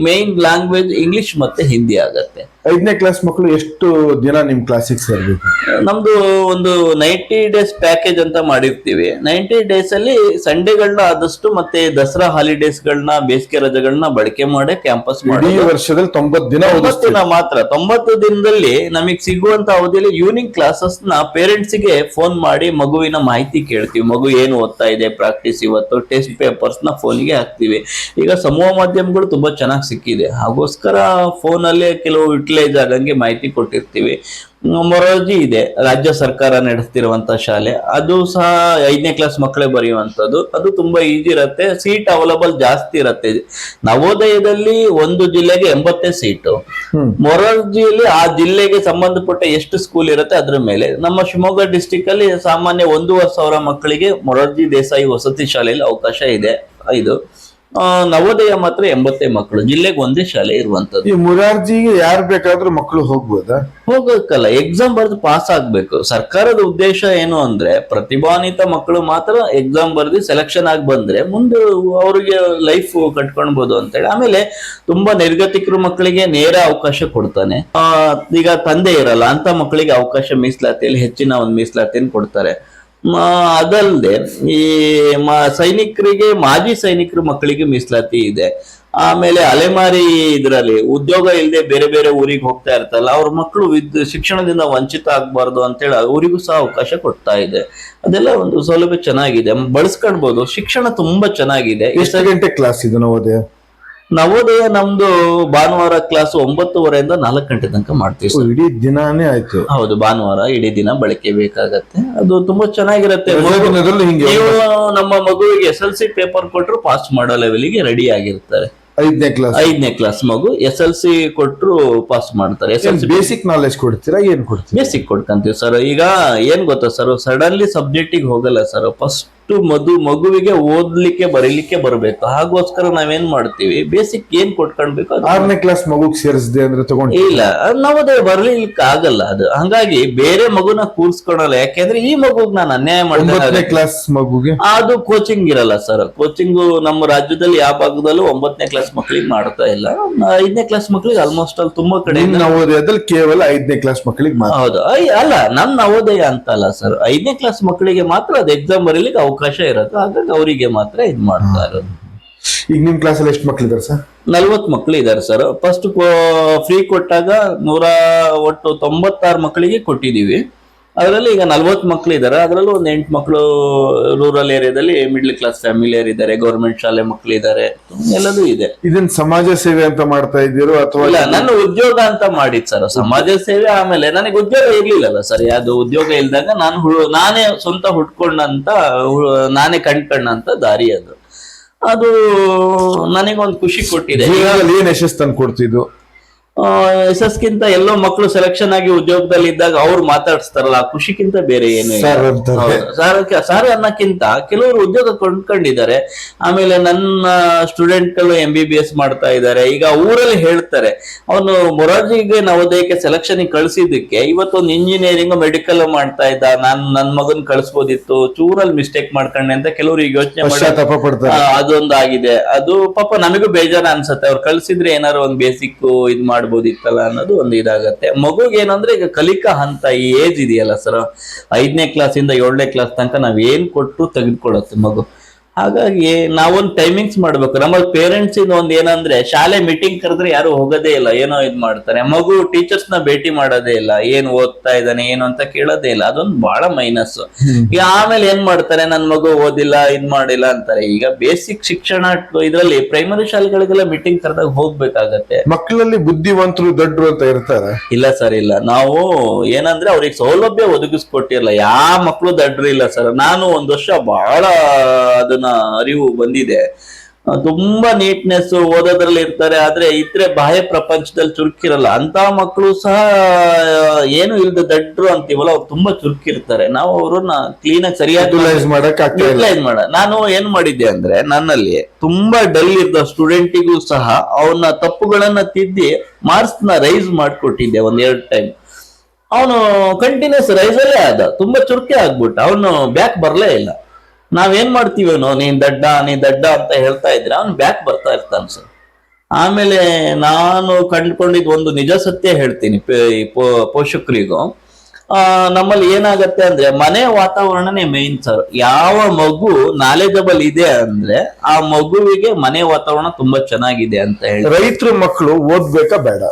ಮೇನ್ ಲ್ಯಾಂಗ್ವೇಜ್ ಇಂಗ್ಲಿಷ್ ಮತ್ತೆ ಹಿಂದಿ ಆಗತ್ತೆ. ಐದನೇ ಕ್ಲಾಸ್ ಮಕ್ಕಳು ಎಷ್ಟು ದಿನ ನಿಮ್ ಕ್ಲಾಸಿಗೆ ಸೇರ್ಬೇಕು? ನಮ್ದು ಒಂದು ನೈಂಟಿ ಡೇಸ್ ಪ್ಯಾಕೇಜ್ ಅಂತ ಮಾಡಿರ್ತೀವಿ. ನೈಂಟಿ ಡೇಸ್ ಅಲ್ಲಿ ಸಂಡೇಗಳನ್ನ ಆದಷ್ಟು ಮತ್ತೆ ದಸರಾ ಹಾಲಿಡೇಸ್ ಗಳನ್ನ ಬೇಸಿಗೆ ರಜೆಗಳನ್ನ ಬಳಕೆ ಮಾಡಿ ಕ್ಯಾಂಪಸ್ ಮಾಡಿ ಈ ವರ್ಷದಲ್ಲಿ ತೊಂಬತ್ ದಿನ ತೊಂಬತ್ತು ದಿನ ಮಾತ್ರ. ತೊಂಬತ್ತು ದಿನದಲ್ಲಿ ನಮಗೆ ಸಿಗುವಂತ ಅವಧಿಯಲ್ಲಿ ಈವ್ನಿಂಗ್ ಕ್ಲಾಸಸ್ನ ಪೇರೆಂಟ್ಸ್ಗೆ ಫೋನ್ ಮಾಡಿ ಮಗುವಿನ ಮಾಹಿತಿ ಕೇಳ್ತೀವಿ. ಮಗು ಏನು ಓದ್ತಾ ಇದೆ ಪ್ರಾಕ್ಟೀಸ್ ಇವತ್ತು ಟೆಸ್ಟ್ ಪೇಪರ್ಸ್ನ ಹಾಕ್ತಿವಿ. ಈಗ ಸಮೂಹ ಮಾಧ್ಯಮಗಳು ತುಂಬಾ ಚೆನ್ನಾಗಿ ಸಿಕ್ಕಿದೆ. ಹಾಗೋಸ್ಕರ ಫೋನ್ ಅಲ್ಲೇ ಕೆಲವು ಯುಟಿಲೈಸ್ ಆದಂಗೆ ಆಗಂಗೆ ಮಾಹಿತಿ ಕೊಟ್ಟಿರ್ತೀವಿ. ಮೊರಾರ್ಜಿ ಇದೆ. ರಾಜ್ಯ ಸರ್ಕಾರ ನಡೆಸ್ತಿರುವಂತ ಶಾಲೆ. ಅದು ಸಹ ಐದನೇ ಕ್ಲಾಸ್ ಮಕ್ಕಳೇ ಬರೆಯುವಂಥದ್ದು. ಅದು ತುಂಬಾ ಈಜಿ ಇರುತ್ತೆ. ಸೀಟ್ ಅವೈಲಬಲ್ ಜಾಸ್ತಿ ಇರುತ್ತೆ. ನವೋದಯದಲ್ಲಿ ಒಂದು ಜಿಲ್ಲೆಗೆ ಎಂಬತ್ತೇ ಸೀಟು. ಮೊರಾರ್ಜಿಯಲ್ಲಿ ಆ ಜಿಲ್ಲೆಗೆ ಸಂಬಂಧಪಟ್ಟ ಎಷ್ಟು ಸ್ಕೂಲ್ ಇರುತ್ತೆ ಅದ್ರ ಮೇಲೆ. ನಮ್ಮ ಶಿವಮೊಗ್ಗ ಡಿಸ್ಟಿಕ್ ಅಲ್ಲಿ ಸಾಮಾನ್ಯ ಒಂದೂವರೆ ಸಾವಿರ ಮಕ್ಕಳಿಗೆ ಮೊರಾರ್ಜಿ ದೇಸಾಯಿ ವಸತಿ ಶಾಲೆಯಲ್ಲಿ ಅವಕಾಶ ಇದೆ. ಇದು ನವೋದಯ ಮಾತ್ರ ಎಂಬತ್ತೇ ಮಕ್ಕಳು. ಜಿಲ್ಲೆಗೆ ಒಂದೇ ಶಾಲೆ ಇರುವಂತದ್ದು ಈ ಮುರಾರ್ಜಿಗೆ ಯಾರು ಬೇಕಾದ್ರೂ ಮಕ್ಕಳು ಹೋಗ್ಬೋದಾ? ಹೋಗಕ್ಕಲ್ಲ ಎಕ್ಸಾಮ್ ಬರೆದು ಪಾಸ್ ಆಗ್ಬೇಕು. ಸರ್ಕಾರದ ಉದ್ದೇಶ ಏನು ಅಂದ್ರೆ ಪ್ರತಿಭಾನ್ವಿತ ಮಕ್ಕಳು ಮಾತ್ರ ಎಕ್ಸಾಮ್ ಬರೆದು ಸೆಲೆಕ್ಷನ್ ಆಗಿ ಬಂದ್ರೆ ಮುಂದೆ ಅವರಿಗೆ ಲೈಫ್ ಕಟ್ಕೊಳ್ಬಹುದು ಅಂತೇಳಿ. ಆಮೇಲೆ ತುಂಬಾ ನಿರ್ಗತಿಕರು ಮಕ್ಕಳಿಗೆ ನೇರ ಅವಕಾಶ ಕೊಡ್ತಾನೆ. ಈಗ ತಂದೆ ಇರಲ್ಲ ಅಂತ ಮಕ್ಕಳಿಗೆ ಅವಕಾಶ ಮೀಸಲಾತಿಯಲ್ಲಿ ಹೆಚ್ಚಿನ ಒಂದು ಮೀಸಲಾತಿಯನ್ನು ಕೊಡ್ತಾರೆ. ಅದಲ್ಲದೆ ಈ ಮ- ಸೈನಿಕರಿಗೆ, ಮಾಜಿ ಸೈನಿಕರ ಮಕ್ಕಳಿಗೆ ಮೀಸಲಾತಿ ಇದೆ. ಆಮೇಲೆ ಅಲೆಮಾರಿ ಇದರಲ್ಲಿ ಉದ್ಯೋಗ ಇಲ್ಲದೆ ಬೇರೆ ಬೇರೆ ಊರಿಗೆ ಹೋಗ್ತಾ ಇರ್ತಲ್ಲ ಅವ್ರ ಮಕ್ಕಳು ವಿದ್, ಶಿಕ್ಷಣದಿಂದ ವಂಚಿತ ಆಗಬಾರ್ದು ಅಂತೇಳಿ ಅವರಿಗೂ ಸಹ ಅವಕಾಶ ಕೊಡ್ತಾ ಇದೆ. ಅದೆಲ್ಲ ಒಂದು ಸೌಲಭ್ಯ ಚೆನ್ನಾಗಿದೆ. ಬಳಸ್ಕೊಳ್ಬಹುದು ಶಿಕ್ಷಣ ತುಂಬಾ ಚೆನ್ನಾಗಿದೆ. ಎಷ್ಟು ಗಂಟೆ ಕ್ಲಾಸ್ ಇದು ನವೋದಯ? ನವೋದಯ ನಮ್ದು ಭಾನುವಾರ ಕ್ಲಾಸ್ ಒಂಬತ್ತುವರೆಯಿಂದ ನಾಲ್ಕು ಗಂಟೆ ತನಕ ಮಾಡ್ತೀವಿ ಇಡೀ ದಿನಾನೇ ಆಯ್ತು. ಹೌದು ಭಾನುವಾರ ಇಡೀ ದಿನ ಬಳಕೆ ಬೇಕಾಗತ್ತೆ. ಅದು ತುಂಬಾ ಚೆನ್ನಾಗಿರುತ್ತೆ. ನೀವು ನಮ್ಮ ಮಗುವಿಗೆ ಎಸ್ ಎಲ್ ಸಿ ಪೇಪರ್ ಕೊಟ್ಟರು ಪಾಸ್ ಮಾಡೋ ಲೆವೆಲ್ಗೆ ರೆಡಿ ಆಗಿರ್ತಾರೆ. ಐದನೇ ಕ್ಲಾಸ್ ಐದನೇ ಕ್ಲಾಸ್ ಮಗು ಎಸ್ ಎಲ್ ಸಿ ಕೊಟ್ಟರು ಪಾಸ್ ಮಾಡ್ತಾರೆ. S L C basic knowledge ಕೊಡ್ತೀರಾ ಏನ್ ಕೊಡ್ತೀರಾ? ಬೇಸಿಕ್ ಕೊಡ್ಕಂತೀವಿ ಸರ್ ಈಗ ಏನ್ ಗೊತ್ತಾ ಸರ್ ಸಡನ್ಲಿ ಸಬ್ಜೆಕ್ಟಿಗೆ ಹೋಗಲ್ಲ ಸರ್ ಫಸ್ಟ್ ಮದು ಮಗುವಿಗೆ ಓದ್ಲಿಕ್ಕೆ ಬರೀಲಿಕ್ಕೆ ಬರಬೇಕು. ಹಾಗೋಸ್ಕರ ನಾವೇನ್ ಮಾಡ್ತೀವಿ? ಬೇಸಿಕ್ ಏನ್ ಕೊಟ್ಕೊಳ್ಬೇಕು ಆರನೇ ಕ್ಲಾಸ್ ಮಗುಗ್ ಸೇರಿಸಿದೆ ಅಂದ್ರೆ ತಗೊಂಡು ಇಲ್ಲ ನಾವದ ನವೋದಯ ಬರ್ಲಿಕ್ಕೆ ಆಗಲ್ಲ ಅದು. ಹಂಗಾಗಿ ಬೇರೆ ಮಗುನ ಕೂರ್ಸ್ಕೊಳಲ್ಲ. ಯಾಕೆಂದ್ರೆ ಈ ಮಗುಗ್ ನಾನು ಅನ್ಯಾಯ ಮಾಡಿದೆ ಮಾಡಿದ್ರೆ ಕ್ಲಾಸ್ ಮಗುಗೆ? ಅದು ಕೋಚಿಂಗ್ ಇರಲ್ಲ ಸರ್ ಕೋಚಿಂಗ್ ನಮ್ಮ ರಾಜ್ಯದಲ್ಲಿ ಯಾವ ಭಾಗದಲ್ಲೂ ಒಂಬತ್ತನೇ ಕ್ಲಾಸ್ ಮಕ್ಕಳಿಗೆ ಮಾಡ್ತಾ ಇಲ್ಲ. ಐದನೇ ಕ್ಲಾಸ್ ಮಕ್ಕಳಿಗೆ ಆಲ್ಮೋಸ್ಟ್ ಅಲ್ಲಿ ತುಂಬಾ ಕಡೆ ನವೋದಯದಲ್ಲಿ ಕೇವಲ ಐದನೇ ಕ್ಲಾಸ್ ಮಕ್ಕಳಿಗೆ ಹೌದು. ಅಲ್ಲ ನಮ್ ನವೋದಯ ಅಂತ ಅಲ್ಲ ಸರ್ ಐದನೇ ಕ್ಲಾಸ್ ಮಕ್ಕಳಿಗೆ ಮಾತ್ರ ಅದು ಎಕ್ಸಾಮ್ ಬರೀಲಿಕ್ಕೆ ಅವಕಾಶ ಇರುತ್ತೆ. ಹಾಗಾಗಿ ಅವರಿಗೆ ಮಾತ್ರ ಇದು ಮಾಡ್ತಾ ಇರೋದು. ಈಗ ನಿಮ್ಮ ಕ್ಲಾಸ್ ಅಲ್ಲಿ ಎಷ್ಟು ಮಕ್ಳಿದಾರೆ ಸರ್ ನಲ್ವತ್ ಮಕ್ಳು ಇದಾರೆ ಸರ್ ಫಸ್ಟ್ ಫ್ರೀ ಕೊಟ್ಟಾಗ ನೂರ ಒಟ್ಟು ತೊಂಬತ್ತಾರು ಮಕ್ಕಳಿಗೆ ಕೊಟ್ಟಿದೀವಿ. ಅದರಲ್ಲಿ ಈಗ ನಲ್ವತ್ ಮಕ್ಕಳು ಇದ್ದಾರೆ ಅದರಲ್ಲೂ ಒಂದು ಎಂಟು ಮಕ್ಕಳು ರೂರಲ್ ಏರಿಯಾದಲ್ಲಿ ಮಿಡ್ಲ್ ಕ್ಲಾಸ್ ಫ್ಯಾಮಿಲಿಯರ್ ಇದ್ದಾರೆ. ಗೌರ್ಮೆಂಟ್ ಶಾಲೆ ಮಕ್ಕಳು ಇದ್ದಾರೆ ಎಲ್ಲದೂ ಇದೆ. ಇದನ್ ಸಮಾಜ ಸೇವೆ ಅಂತ ಮಾಡ್ತಾ ಇದ್ದೀರೋ ಅಥವಾ ಇಲ್ಲ ನನ್ನ ಉದ್ಯೋಗ ಅಂತ ಮಾಡಿದ್ ಸರ್ ಸಮಾಜ ಸೇವೆ ಆಮೇಲೆ ನನಗೆ ಉದ್ಯೋಗ ಇರ್ಲಿಲ್ಲಲ್ಲ ಸರ್ ಯಾವ್ದು ಉದ್ಯೋಗ ಇಲ್ದಾಗ ನಾನು ನಾನೇ ಸ್ವಂತ ಹುಟ್ಕೊಂಡಂತ ಹು- ನಾನೇ ಕಂಡ್ಕೊಂಡಂತ ದಾರಿ ಅದು. ಅದು ನನಗೊಂದು ಖುಷಿ ಕೊಟ್ಟಿದೆ. ಏನ್ ಯಶಸ್ಸು ತಂದು ಕೊಡ್ತಿದ್ದು? ಎಸ್ ಎಸ್ ಗಿಂತ ಎಲ್ಲೋ ಮಕ್ಕಳು ಸೆಲೆಕ್ಷನ್ ಆಗಿ ಉದ್ಯೋಗದಲ್ಲಿ ಇದ್ದಾಗ ಅವ್ರು ಮಾತಾಡಿಸ್ತಾರಲ್ಲ ಖುಷಿಗಿಂತ ಬೇರೆ ಏನು. ಸರ್ ಅನ್ನಕ್ಕಿಂತ ಕೆಲವರು ಉದ್ಯೋಗ ಕೊಂಡ್ಕೊಂಡಿದ್ದಾರೆ. ಆಮೇಲೆ ನನ್ನ ಸ್ಟೂಡೆಂಟ್ಗಳು ಎಂ ಬಿ ಬಿ ಎಸ್ ಮಾಡ್ತಾ ಇದ್ದಾರೆ. ಈಗ ಊರಲ್ಲಿ ಹೇಳ್ತಾರೆ ಅವನು ಮೊರಾರ್ಜಿಗೆ ನವೋದಯಕ್ಕೆ ಸೆಲೆಕ್ಷನ್ ಕಳ್ಸಿದ್ದಕ್ಕೆ ಇವತ್ತೊಂದು ಇಂಜಿನಿಯರಿಂಗ್ ಮೆಡಿಕಲ್ ಮಾಡ್ತಾ ಇದ್ದ. ನಾನ್ ನನ್ ಮಗನ್ ಕಳಿಸ್ಬೋದಿತ್ತು. ಚೂರಲ್ಲಿ ಮಿಸ್ಟೇಕ್ ಮಾಡ್ಕೊಂಡೆ ಅಂತ ಕೆಲವರು ಈಗ ಯೋಚನೆ ಮಾಡಿ ಅದೊಂದು ಆಗಿದೆ ಅದು ಪಾಪ ನಮಗೂ ಬೇಜಾರ ಅನ್ಸುತ್ತೆ. ಅವ್ರು ಕಳ್ಸಿದ್ರೆ ಏನಾರು ಒಂದ್ ಬೇಸಿಕ್ ಇದ್ ಮಾಡ್ಬೋದಿತ್ತಲ್ಲ ಅನ್ನೋದು ಒಂದು ಇದಾಗತ್ತೆ. ಮಗುಗೆ ಏನಂದ್ರೆ ಈಗ ಕಲಿಕಾ ಹಂತ ಈ ಏಜ್ ಇದೆಯಲ್ಲ ಸರ್ ಐದನೇ ಕ್ಲಾಸ್ ಇಂದ ಏಳನೇ ಕ್ಲಾಸ್ ತನಕ ನಾವ್ ಏನ್ ಕೊಟ್ಟು ತೆಗೆದುಕೊಳ್ಳುತ್ತೆ ಮಗು? ಹಾಗಾಗಿ ನಾವೊಂದು ಟೈಮಿಂಗ್ಸ್ ಮಾಡ್ಬೇಕು. ನಮ್ಮ ಪೇರೆಂಟ್ಸ್ ಇಂದ ಒಂದ್ ಏನಂದ್ರೆ ಶಾಲೆ ಮೀಟಿಂಗ್ ಕರೆದ್ರೆ ಯಾರು ಹೋಗೋದೇ ಇಲ್ಲ. ಏನೋ ಇದ್ ಮಾಡ್ತಾರೆ. ಮಗು ಟೀಚರ್ಸ್ನ ಭೇಟಿ ಮಾಡೋದೇ ಇಲ್ಲ. ಏನ್ ಓದ್ತಾ ಇದ್ದಾನೆ ಏನು ಅಂತ ಕೇಳೋದೇ ಇಲ್ಲ. ಅದೊಂದು ಬಹಳ ಮೈನಸ್ ಈಗ ಆಮೇಲೆ ಏನ್ ಮಾಡ್ತಾರೆ ನನ್ ಮಗು ಓದಿಲ್ಲ ಇದ್ ಮಾಡಿಲ್ಲ ಅಂತಾರೆ. ಈಗ ಬೇಸಿಕ್ ಶಿಕ್ಷಣ ಇದ್ರಲ್ಲಿ ಪ್ರೈಮರಿ ಶಾಲೆಗಳಿಗೆಲ್ಲ ಮೀಟಿಂಗ್ ಕರೆದಾಗ ಹೋಗ್ಬೇಕಾಗತ್ತೆ. ಮಕ್ಕಳಲ್ಲಿ ಬುದ್ಧಿವಂತರು ದೊಡ್ಡರು ಅಂತ ಇರ್ತಾರೆ. ಇಲ್ಲ ಸರ್ ಇಲ್ಲ. ನಾವು ಏನಂದ್ರೆ ಅವ್ರಿಗೆ ಸೌಲಭ್ಯ ಒದಗಿಸ್ಕೊಟ್ಟಿರಲ್ಲ ಯಾವ ಮಕ್ಕಳು ದಡ್ರು ಇಲ್ಲ ಸರ್. ನಾನು ಒಂದ್ ವರ್ಷ ಬಹಳ ಅದನ್ನ ಅರಿವು ಬಂದಿದೆ. ತುಂಬಾ ನೀಟ್ನೆಸ್ ಓದೋದ್ರಲ್ಲಿ ಇರ್ತಾರೆ ಆದ್ರೆ ಇದ್ರೆ ಬಾಹ್ಯ ಪ್ರಪಂಚದಲ್ಲಿ ಚುರುಕಿರಲ್ಲ. ಅಂತ ಮಕ್ಕಳು ಸಹ ಏನು ಇಲ್ದ ದಡ್ರು ಅಂತೀವಲ್ಲ ಅವ್ರು ತುಂಬಾ ಚುರುಕಿರ್ತಾರೆ. ನಾವು ಅವ್ರನ್ನ ಕ್ಲೀನ್ ಆಗಿ ಸರಿಯಾಗಿ ಯುಟಿಲೈಸ್ ಮಾಡ. ನಾನು ಏನ್ ಮಾಡಿದ್ದೆ ಅಂದ್ರೆ ನನ್ನಲ್ಲಿ ತುಂಬಾ ಡಲ್ ಇದ್ದ ಸ್ಟೂಡೆಂಟಿಗೂ ಸಹ ಅವನ ತಪ್ಪುಗಳನ್ನ ತಿದ್ದಿ ಮಾರ್ಕ್ಸ್ನ ರೈಸ್ ಮಾಡ್ಕೊಟ್ಟಿದ್ದೆ ಒಂದ್ ಎರಡ್ ಟೈಮ್ ಅವನು ಕಂಟಿನ್ಯೂಸ್ ರೈಸ್ ಅಲ್ಲೇ ಆದ. ತುಂಬಾ ಚುರುಕೆ ಆಗ್ಬಿಟ್ಟ. ಅವನು ಬ್ಯಾಕ್ ಬರ್ಲೇ ಇಲ್ಲ. ನಾವೇನ್ ಮಾಡ್ತೀವೇನೋ ನೀನ್ ದಡ್ಡ ನೀನ್ ದಡ್ಡ ಅಂತ ಹೇಳ್ತಾ ಇದ್ರೆ ಅವ್ನು ಬ್ಯಾಕ್ ಬರ್ತಾ ಇರ್ತಾನೆ ಸರ್ ಆಮೇಲೆ ನಾನು ಕಂಡುಕೊಂಡಿದ್ದು ಒಂದು ನಿಜ ಸತ್ಯ ಹೇಳ್ತೀನಿ ಪೋಷಕರಿಗೂ. ನಮ್ಮಲ್ಲಿ ಏನಾಗತ್ತೆ ಅಂದ್ರೆ, ಮನೆ ವಾತಾವರಣನೇ ಮೇನ್ ಸರ್ ಯಾವ ಮಗು ನಾಲೆಜಬಲ್ ಇದೆ ಅಂದ್ರೆ, ಆ ಮಗುವಿಗೆ ಮನೆ ವಾತಾವರಣ ತುಂಬಾ ಚೆನ್ನಾಗಿದೆ ಅಂತ ಹೇಳಿ ರೈತರು ಮಕ್ಕಳು ಓದ್ಬೇಕಾ ಬೇಡ.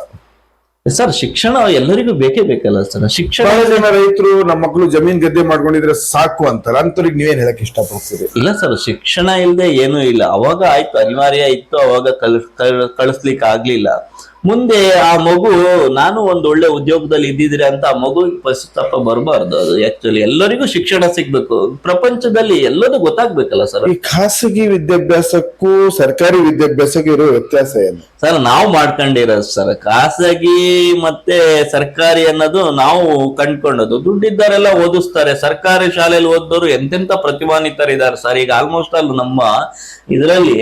ಸರ್ ಶಿಕ್ಷಣ ಎಲ್ಲರಿಗೂ ಬೇಕೇ ಬೇಕಲ್ಲ ಸರ್? ಶಿಕ್ಷಣ ಜನ ರೈತರು ನಮ್ಮ ಮಕ್ಕಳು ಜಮೀನ್ ಗದ್ದೆ ಮಾಡ್ಕೊಂಡಿದ್ರೆ ಸಾಕು ಅಂತಾರೆ. ಅಂತವ್ರಿಗೆ ನೀವೇನ್ ಹೇಳಕ್ ಇಷ್ಟಪಡ್ತೀರಿ? ಇಲ್ಲ ಸರ್ ಶಿಕ್ಷಣ ಇಲ್ಲದೆ ಏನೂ ಇಲ್ಲ. ಅವಾಗ ಆಯ್ತು ಅನಿವಾರ್ಯ ಇತ್ತು. ಅವಾಗ ಕಲ್ ಕಳ್- ಕಳಿಸ್ಲಿಕ್ಕೆ ಆಗ್ಲಿಲ್ಲ ಮುಂದೆ ಆ ಮಗು ನಾನು ಒಂದು ಒಳ್ಳೆ ಉದ್ಯೋಗದಲ್ಲಿ ಇದ್ದಿದ್ರೆ ಅಂತ ಆ ಮಗು ಪಶ್ಚಾತ್ತಾಪ ಬರಬಾರ್ದು. ಅದು ಆಕ್ಚುಲಿ ಎಲ್ಲರಿಗೂ ಶಿಕ್ಷಣ ಸಿಗ್ಬೇಕು. ಪ್ರಪಂಚದಲ್ಲಿ ಎಲ್ಲದೂ ಗೊತ್ತಾಗ್ಬೇಕಲ್ಲ ಸರ್ ಈ ಖಾಸಗಿ ವಿದ್ಯಾಭ್ಯಾಸಕ್ಕೂ ಸರ್ಕಾರಿ ವಿದ್ಯಾಭ್ಯಾಸಕ್ಕೂ ಇರೋ ವ್ಯತ್ಯಾಸ ಏನು? ಸರ್ ನಾವು ಮಾಡ್ಕೊಂಡಿರೋದು ಸರ್ ಖಾಸಗಿ ಮತ್ತೆ ಸರ್ಕಾರಿ ಅನ್ನೋದು ನಾವು ಕಂಡ್ಕೊಂಡದ್ದು. ದುಡ್ಡಿದ್ದಾರೆಲ್ಲ ಓದಿಸ್ತಾರೆ. ಸರ್ಕಾರಿ ಶಾಲೆಯಲ್ಲಿ ಓದಿದವರು ಎಂತೆಂತ ಪ್ರತಿಭಾನ್ವಿತರಿದ್ದಾರೆ ಸರ್ ಈಗ ಆಲ್ಮೋಸ್ಟ್ ಅಲ್ಲಿ ನಮ್ಮ ಇದರಲ್ಲಿ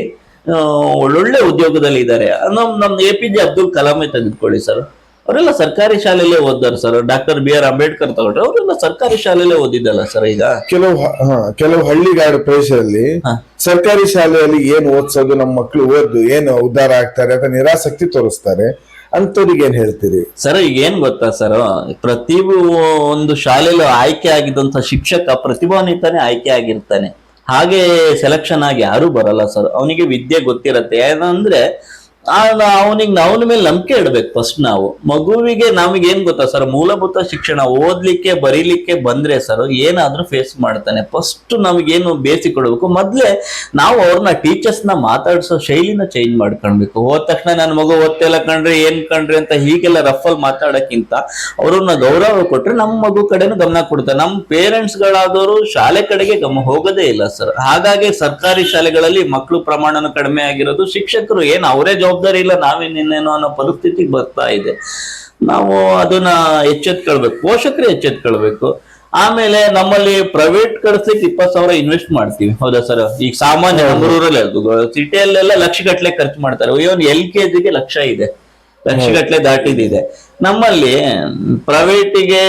ಒಳ್ಳೊಳ್ಳೆ ಉದ್ಯೋಗದಲ್ಲಿ ಇದ್ದಾರೆ. ನಮ್ ನಮ್ ಎ ಪಿ ಜೆ ಅಬ್ದುಲ್ ಕಲಾಮೇ ತೆಗೆದುಕೊಳ್ಳಿ ಸರ್ ಅವರೆಲ್ಲ ಸರ್ಕಾರಿ ಶಾಲೆಯಲ್ಲೇ ಓದಿದಾರೆ sir doctor B R Ambedkar ತಗೊಂಡ್ರೆ ಅವರೆಲ್ಲ ಸರ್ಕಾರಿ ಶಾಲೆಯಲ್ಲೇ ಓದಿದ್ದಲ್ಲ ಸರ್ ಈಗ? ಕೆಲವು ಕೆಲವು ಹಳ್ಳಿಗಾಡು ಪ್ರದೇಶದಲ್ಲಿ. ಸರ್ಕಾರಿ ಶಾಲೆಯಲ್ಲಿ ಏನು ಓದಿಸೋದು ನಮ್ಮ ಮಕ್ಕಳು ಓದ್ದು ಏನು ಉದ್ಧಾರ ಆಗ್ತಾರೆ ಅಂತ ನಿರಾಸಕ್ತಿ ತೋರಿಸ್ತಾರೆ. ಅಂತವ್ರಿಗೆ ಏನ್ ಹೇಳ್ತೀರಿ? ಸರ್ ಈಗ ಏನ್ ಗೊತ್ತಾ ಸರ್ ಪ್ರತಿ ಒಂದು ಶಾಲೆಯಲ್ಲಿ ಆಯ್ಕೆ ಆಗಿದ್ದಂತ ಶಿಕ್ಷಕ ಪ್ರತಿಭಾನ್ವಿತಾನೆ ಆಯ್ಕೆ ಆಗಿರ್ತಾನೆ. ಹಾಗೆ ಸೆಲೆಕ್ಷನ್ ಆಗಿ ಯಾರು ಬರಲ್ಲ ಸರ್ ಅವನಿಗೆ ವಿದ್ಯೆ ಗೊತ್ತಿರತ್ತೆ. ಏನಂದ್ರೆ ಅವನಿಗೆ ಅವನ ಮೇಲೆ ನಂಬಿಕೆ ಇಡ್ಬೇಕು ಫಸ್ಟ್ ನಾವು. ಮಗುವಿಗೆ ನಮಗೆ ಏನ್ ಗೊತ್ತಾ ಸರ್ ಮೂಲಭೂತ ಶಿಕ್ಷಣ ಓದ್ಲಿಕ್ಕೆ, ಬರೀಲಿಕ್ಕೆ ಬಂದ್ರೆ ಸರ್ ಏನಾದ್ರೂ ಫೇಸ್ ಮಾಡ್ತಾನೆ. ಫಸ್ಟ್ ನಮಗೇನು ಬೇಸಿ ಕೊಡಬೇಕು? ಮೊದ್ಲೇ ನಾವು ಅವ್ರನ್ನ ಟೀಚರ್ಸ್ನ ಮಾತಾಡ್ಸೋ ಶೈಲಿನ ಚೇಂಜ್ ಮಾಡ್ಕೊಳ್ಬೇಕು. ಹೋದ ತಕ್ಷಣ ನನ್ನ ಮಗು ಓದ್ತಿಲ್ಲ ಕಣ್ರಿ ಏನ್ ಕಣ್ರಿ ಅಂತ ಹೀಗೆಲ್ಲ ರಫಲ್ ಮಾತಾಡಕ್ಕಿಂತ ಅವ್ರನ್ನ ಗೌರವ ಕೊಟ್ರೆ ನಮ್ಮ ಮಗು ಕಡೆನೂ ಗಮನ ಕೊಡ್ತಾರೆ ನಮ್ಮ ಪೇರೆಂಟ್ಸ್ ಗಳಾದವರು ಶಾಲೆ ಕಡೆಗೆ ಗಮನ ಹೋಗೋದೇ ಇಲ್ಲ ಸರ್ ಹಾಗಾಗಿ ಸರ್ಕಾರಿ ಶಾಲೆಗಳಲ್ಲಿ ಮಕ್ಕಳು ಪ್ರಮಾಣನ ಕಡಿಮೆ ಆಗಿರೋದು, ಶಿಕ್ಷಕರು ಏನ್ ಅವರೇ ಇಲ್ಲ ನಾವೇನೇನೇನೋ ಅನ್ನೋ ಪರಿಸ್ಥಿತಿಗೆ ಬರ್ತಾ ಇದೆ. ನಾವು ಅದನ್ನ ಎಚ್ಚೆತ್ಕೊಳ್ಬೇಕು ಪೋಷಕರು ಎಚ್ಚೆತ್ಕೊಳ್ಬೇಕು. ಆಮೇಲೆ ನಮ್ಮಲ್ಲಿ ಪ್ರೈವೇಟ್ ಕಳಿಸ್ಲಿಕ್ಕೆ ಇಪ್ಪತ್ತು ಸಾವಿರ ಇನ್ವೆಸ್ಟ್ ಮಾಡ್ತೀವಿ. ಹೌದಾ ಸರ್ ಈಗ ಸಾಮಾನ್ಯ ಮಂಗಳೂರಲ್ಲಿ ಸಿಟಿಯಲ್ಲೆಲ್ಲ ಲಕ್ಷ ಗಟ್ಲೆ ಖರ್ಚು ಮಾಡ್ತಾರೆ. ಇವನ್ ಎಲ್ ಕೆ ಜಿಗೆ ಲಕ್ಷ ಇದೆ. ಲಕ್ಷಗಟ್ಟಲೆ ದಾಟಿದಿದೆ ನಮ್ಮಲ್ಲಿ ಪ್ರೈವೇಟಿಗೆ,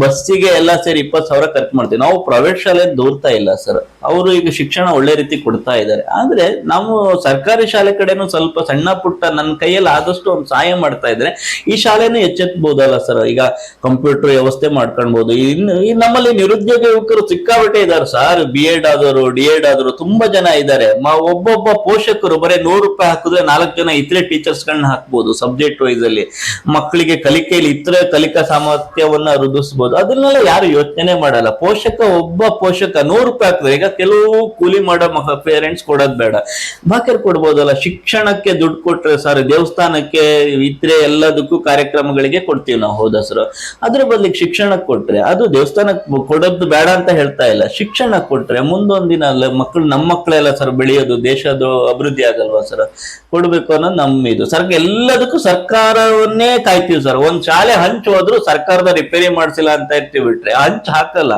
ಬಸ್ಸಿಗೆ ಎಲ್ಲ ಸೇರಿ ಇಪ್ಪತ್ತು ಸಾವಿರ ಖರ್ಚು ಮಾಡ್ತೀವಿ. ನಾವು ಪ್ರೈವೇಟ್ ಶಾಲೆ ದೂರ್ತಾ ಇಲ್ಲ ಸರ್ ಅವರು ಈಗ ಶಿಕ್ಷಣ ಒಳ್ಳೆ ರೀತಿ ಕೊಡ್ತಾ ಇದ್ದಾರೆ. ಆದ್ರೆ ನಾವು ಸರ್ಕಾರಿ ಶಾಲೆ ಕಡೆನೂ ಸ್ವಲ್ಪ ಸಣ್ಣ ಪುಟ್ಟ ನನ್ನ ಕೈಯಲ್ಲಿ ಆದಷ್ಟು ಒಂದು ಸಹಾಯ ಮಾಡ್ತಾ ಇದ್ರೆ ಈ ಶಾಲೆನೂ ಎಚ್ಚೆತ್ಬೋದಲ್ಲ ಸರ್ ಈಗ ಕಂಪ್ಯೂಟರ್ ವ್ಯವಸ್ಥೆ ಮಾಡ್ಕೊಳ್ಬಹುದು ಇನ್ನು ಈ ನಮ್ಮಲ್ಲಿ ನಿರುದ್ಯೋಗ ಯುವಕರು ಸಿಕ್ಕಾಪಟ್ಟೆ ಇದ್ದಾರೆ ಸರ್ ಬಿ ಎಡ್ ಆದವರು ಡಿ ಎಡ್ ಆದವರು ತುಂಬಾ ಜನ ಇದ್ದಾರೆ. ಒಬ್ಬೊಬ್ಬ ಪೋಷಕರು ಬರೀ ನೂರು ರೂಪಾಯಿ ಹಾಕಿದ್ರೆ ನಾಲ್ಕು ಜನ ಇತರೆ ಟೀಚರ್ಸ್ ಗಳನ್ನ ಹಾಕ್ಬೋದು ಸಬ್ಜೆಕ್ಟ್ ವೈಸ್ ಅಲ್ಲಿ. ಮಕ್ಕಳಿಗೆ ಕಲಿಕೆಯಲ್ಲಿ ಇತರೆ ಕಲಿಕಾ ಸಾಮರ್ಥ್ಯವನ್ನ ವೃದ್ಧಿಸಬಹುದು ಅದನ್ನೆಲ್ಲ ಯಾರು ಯೋಚನೆ ಮಾಡಲ್ಲ. ಪೋಷಕ ಒಬ್ಬ ಪೋಷಕ ನೂರು ರೂಪಾಯಿ ಹಾಕಿದ್ರೆ ಈಗ ಕೆಲವು ಕೂಲಿ ಮಾಡೋ ಪೇರೆಂಟ್ಸ್ ಕೊಡೋದ್ ಬೇಡ. ಬಾಕಿರ್ ಕೊಡ್ಬೋದಲ್ಲ. ಶಿಕ್ಷಣಕ್ಕೆ ದುಡ್ಡು ಕೊಟ್ರೆ ಸರ್, ದೇವಸ್ಥಾನಕ್ಕೆ ಇತರೆ ಎಲ್ಲದಕ್ಕೂ ಕಾರ್ಯಕ್ರಮಗಳಿಗೆ ಕೊಡ್ತೀವಿ ನಾವು ಹೋದ ಸರ್ ಅದ್ರ ಬದಲಿಗೆ ಶಿಕ್ಷಣಕ್ಕೆ ಕೊಟ್ರೆ, ಅದು ದೇವಸ್ಥಾನಕ್ಕೆ ಕೊಡೋದು ಬೇಡ ಅಂತ ಹೇಳ್ತಾ ಇಲ್ಲ. ಶಿಕ್ಷಣ ಕೊಟ್ರೆ ಮುಂದೊಂದ್ ದಿನ ಅಲ್ಲ ಮಕ್ಕಳು ನಮ್ಮ ಮಕ್ಕಳೆಲ್ಲ ಸರ್ ಬೆಳೆಯೋದು ದೇಶದ ಅಭಿವೃದ್ಧಿ ಆಗಲ್ವಾ ಸರ್? ಕೊಡ್ಬೇಕು ಅನ್ನೋದು ನಮ್ಮ ಇದು ಸರ್ ಎಲ್ಲದಕ್ಕೂ ಸರ್ಕಾರವನ್ನೇ ಕಾಯ್ತೀವಿ ಸರ್. ಒಂದ್ ಶಾಲೆ ಹಂಚು ಹೋದ್ರು ಸರ್ಕಾರದ ರಿಪೇರಿ ಮಾಡಿಸಿಲ್ಲ ಅಂತ ಇರ್ತೀವಿ ಬಿಟ್ರೆ ಹಂಚ್ ಹಾಕಲ್ಲ.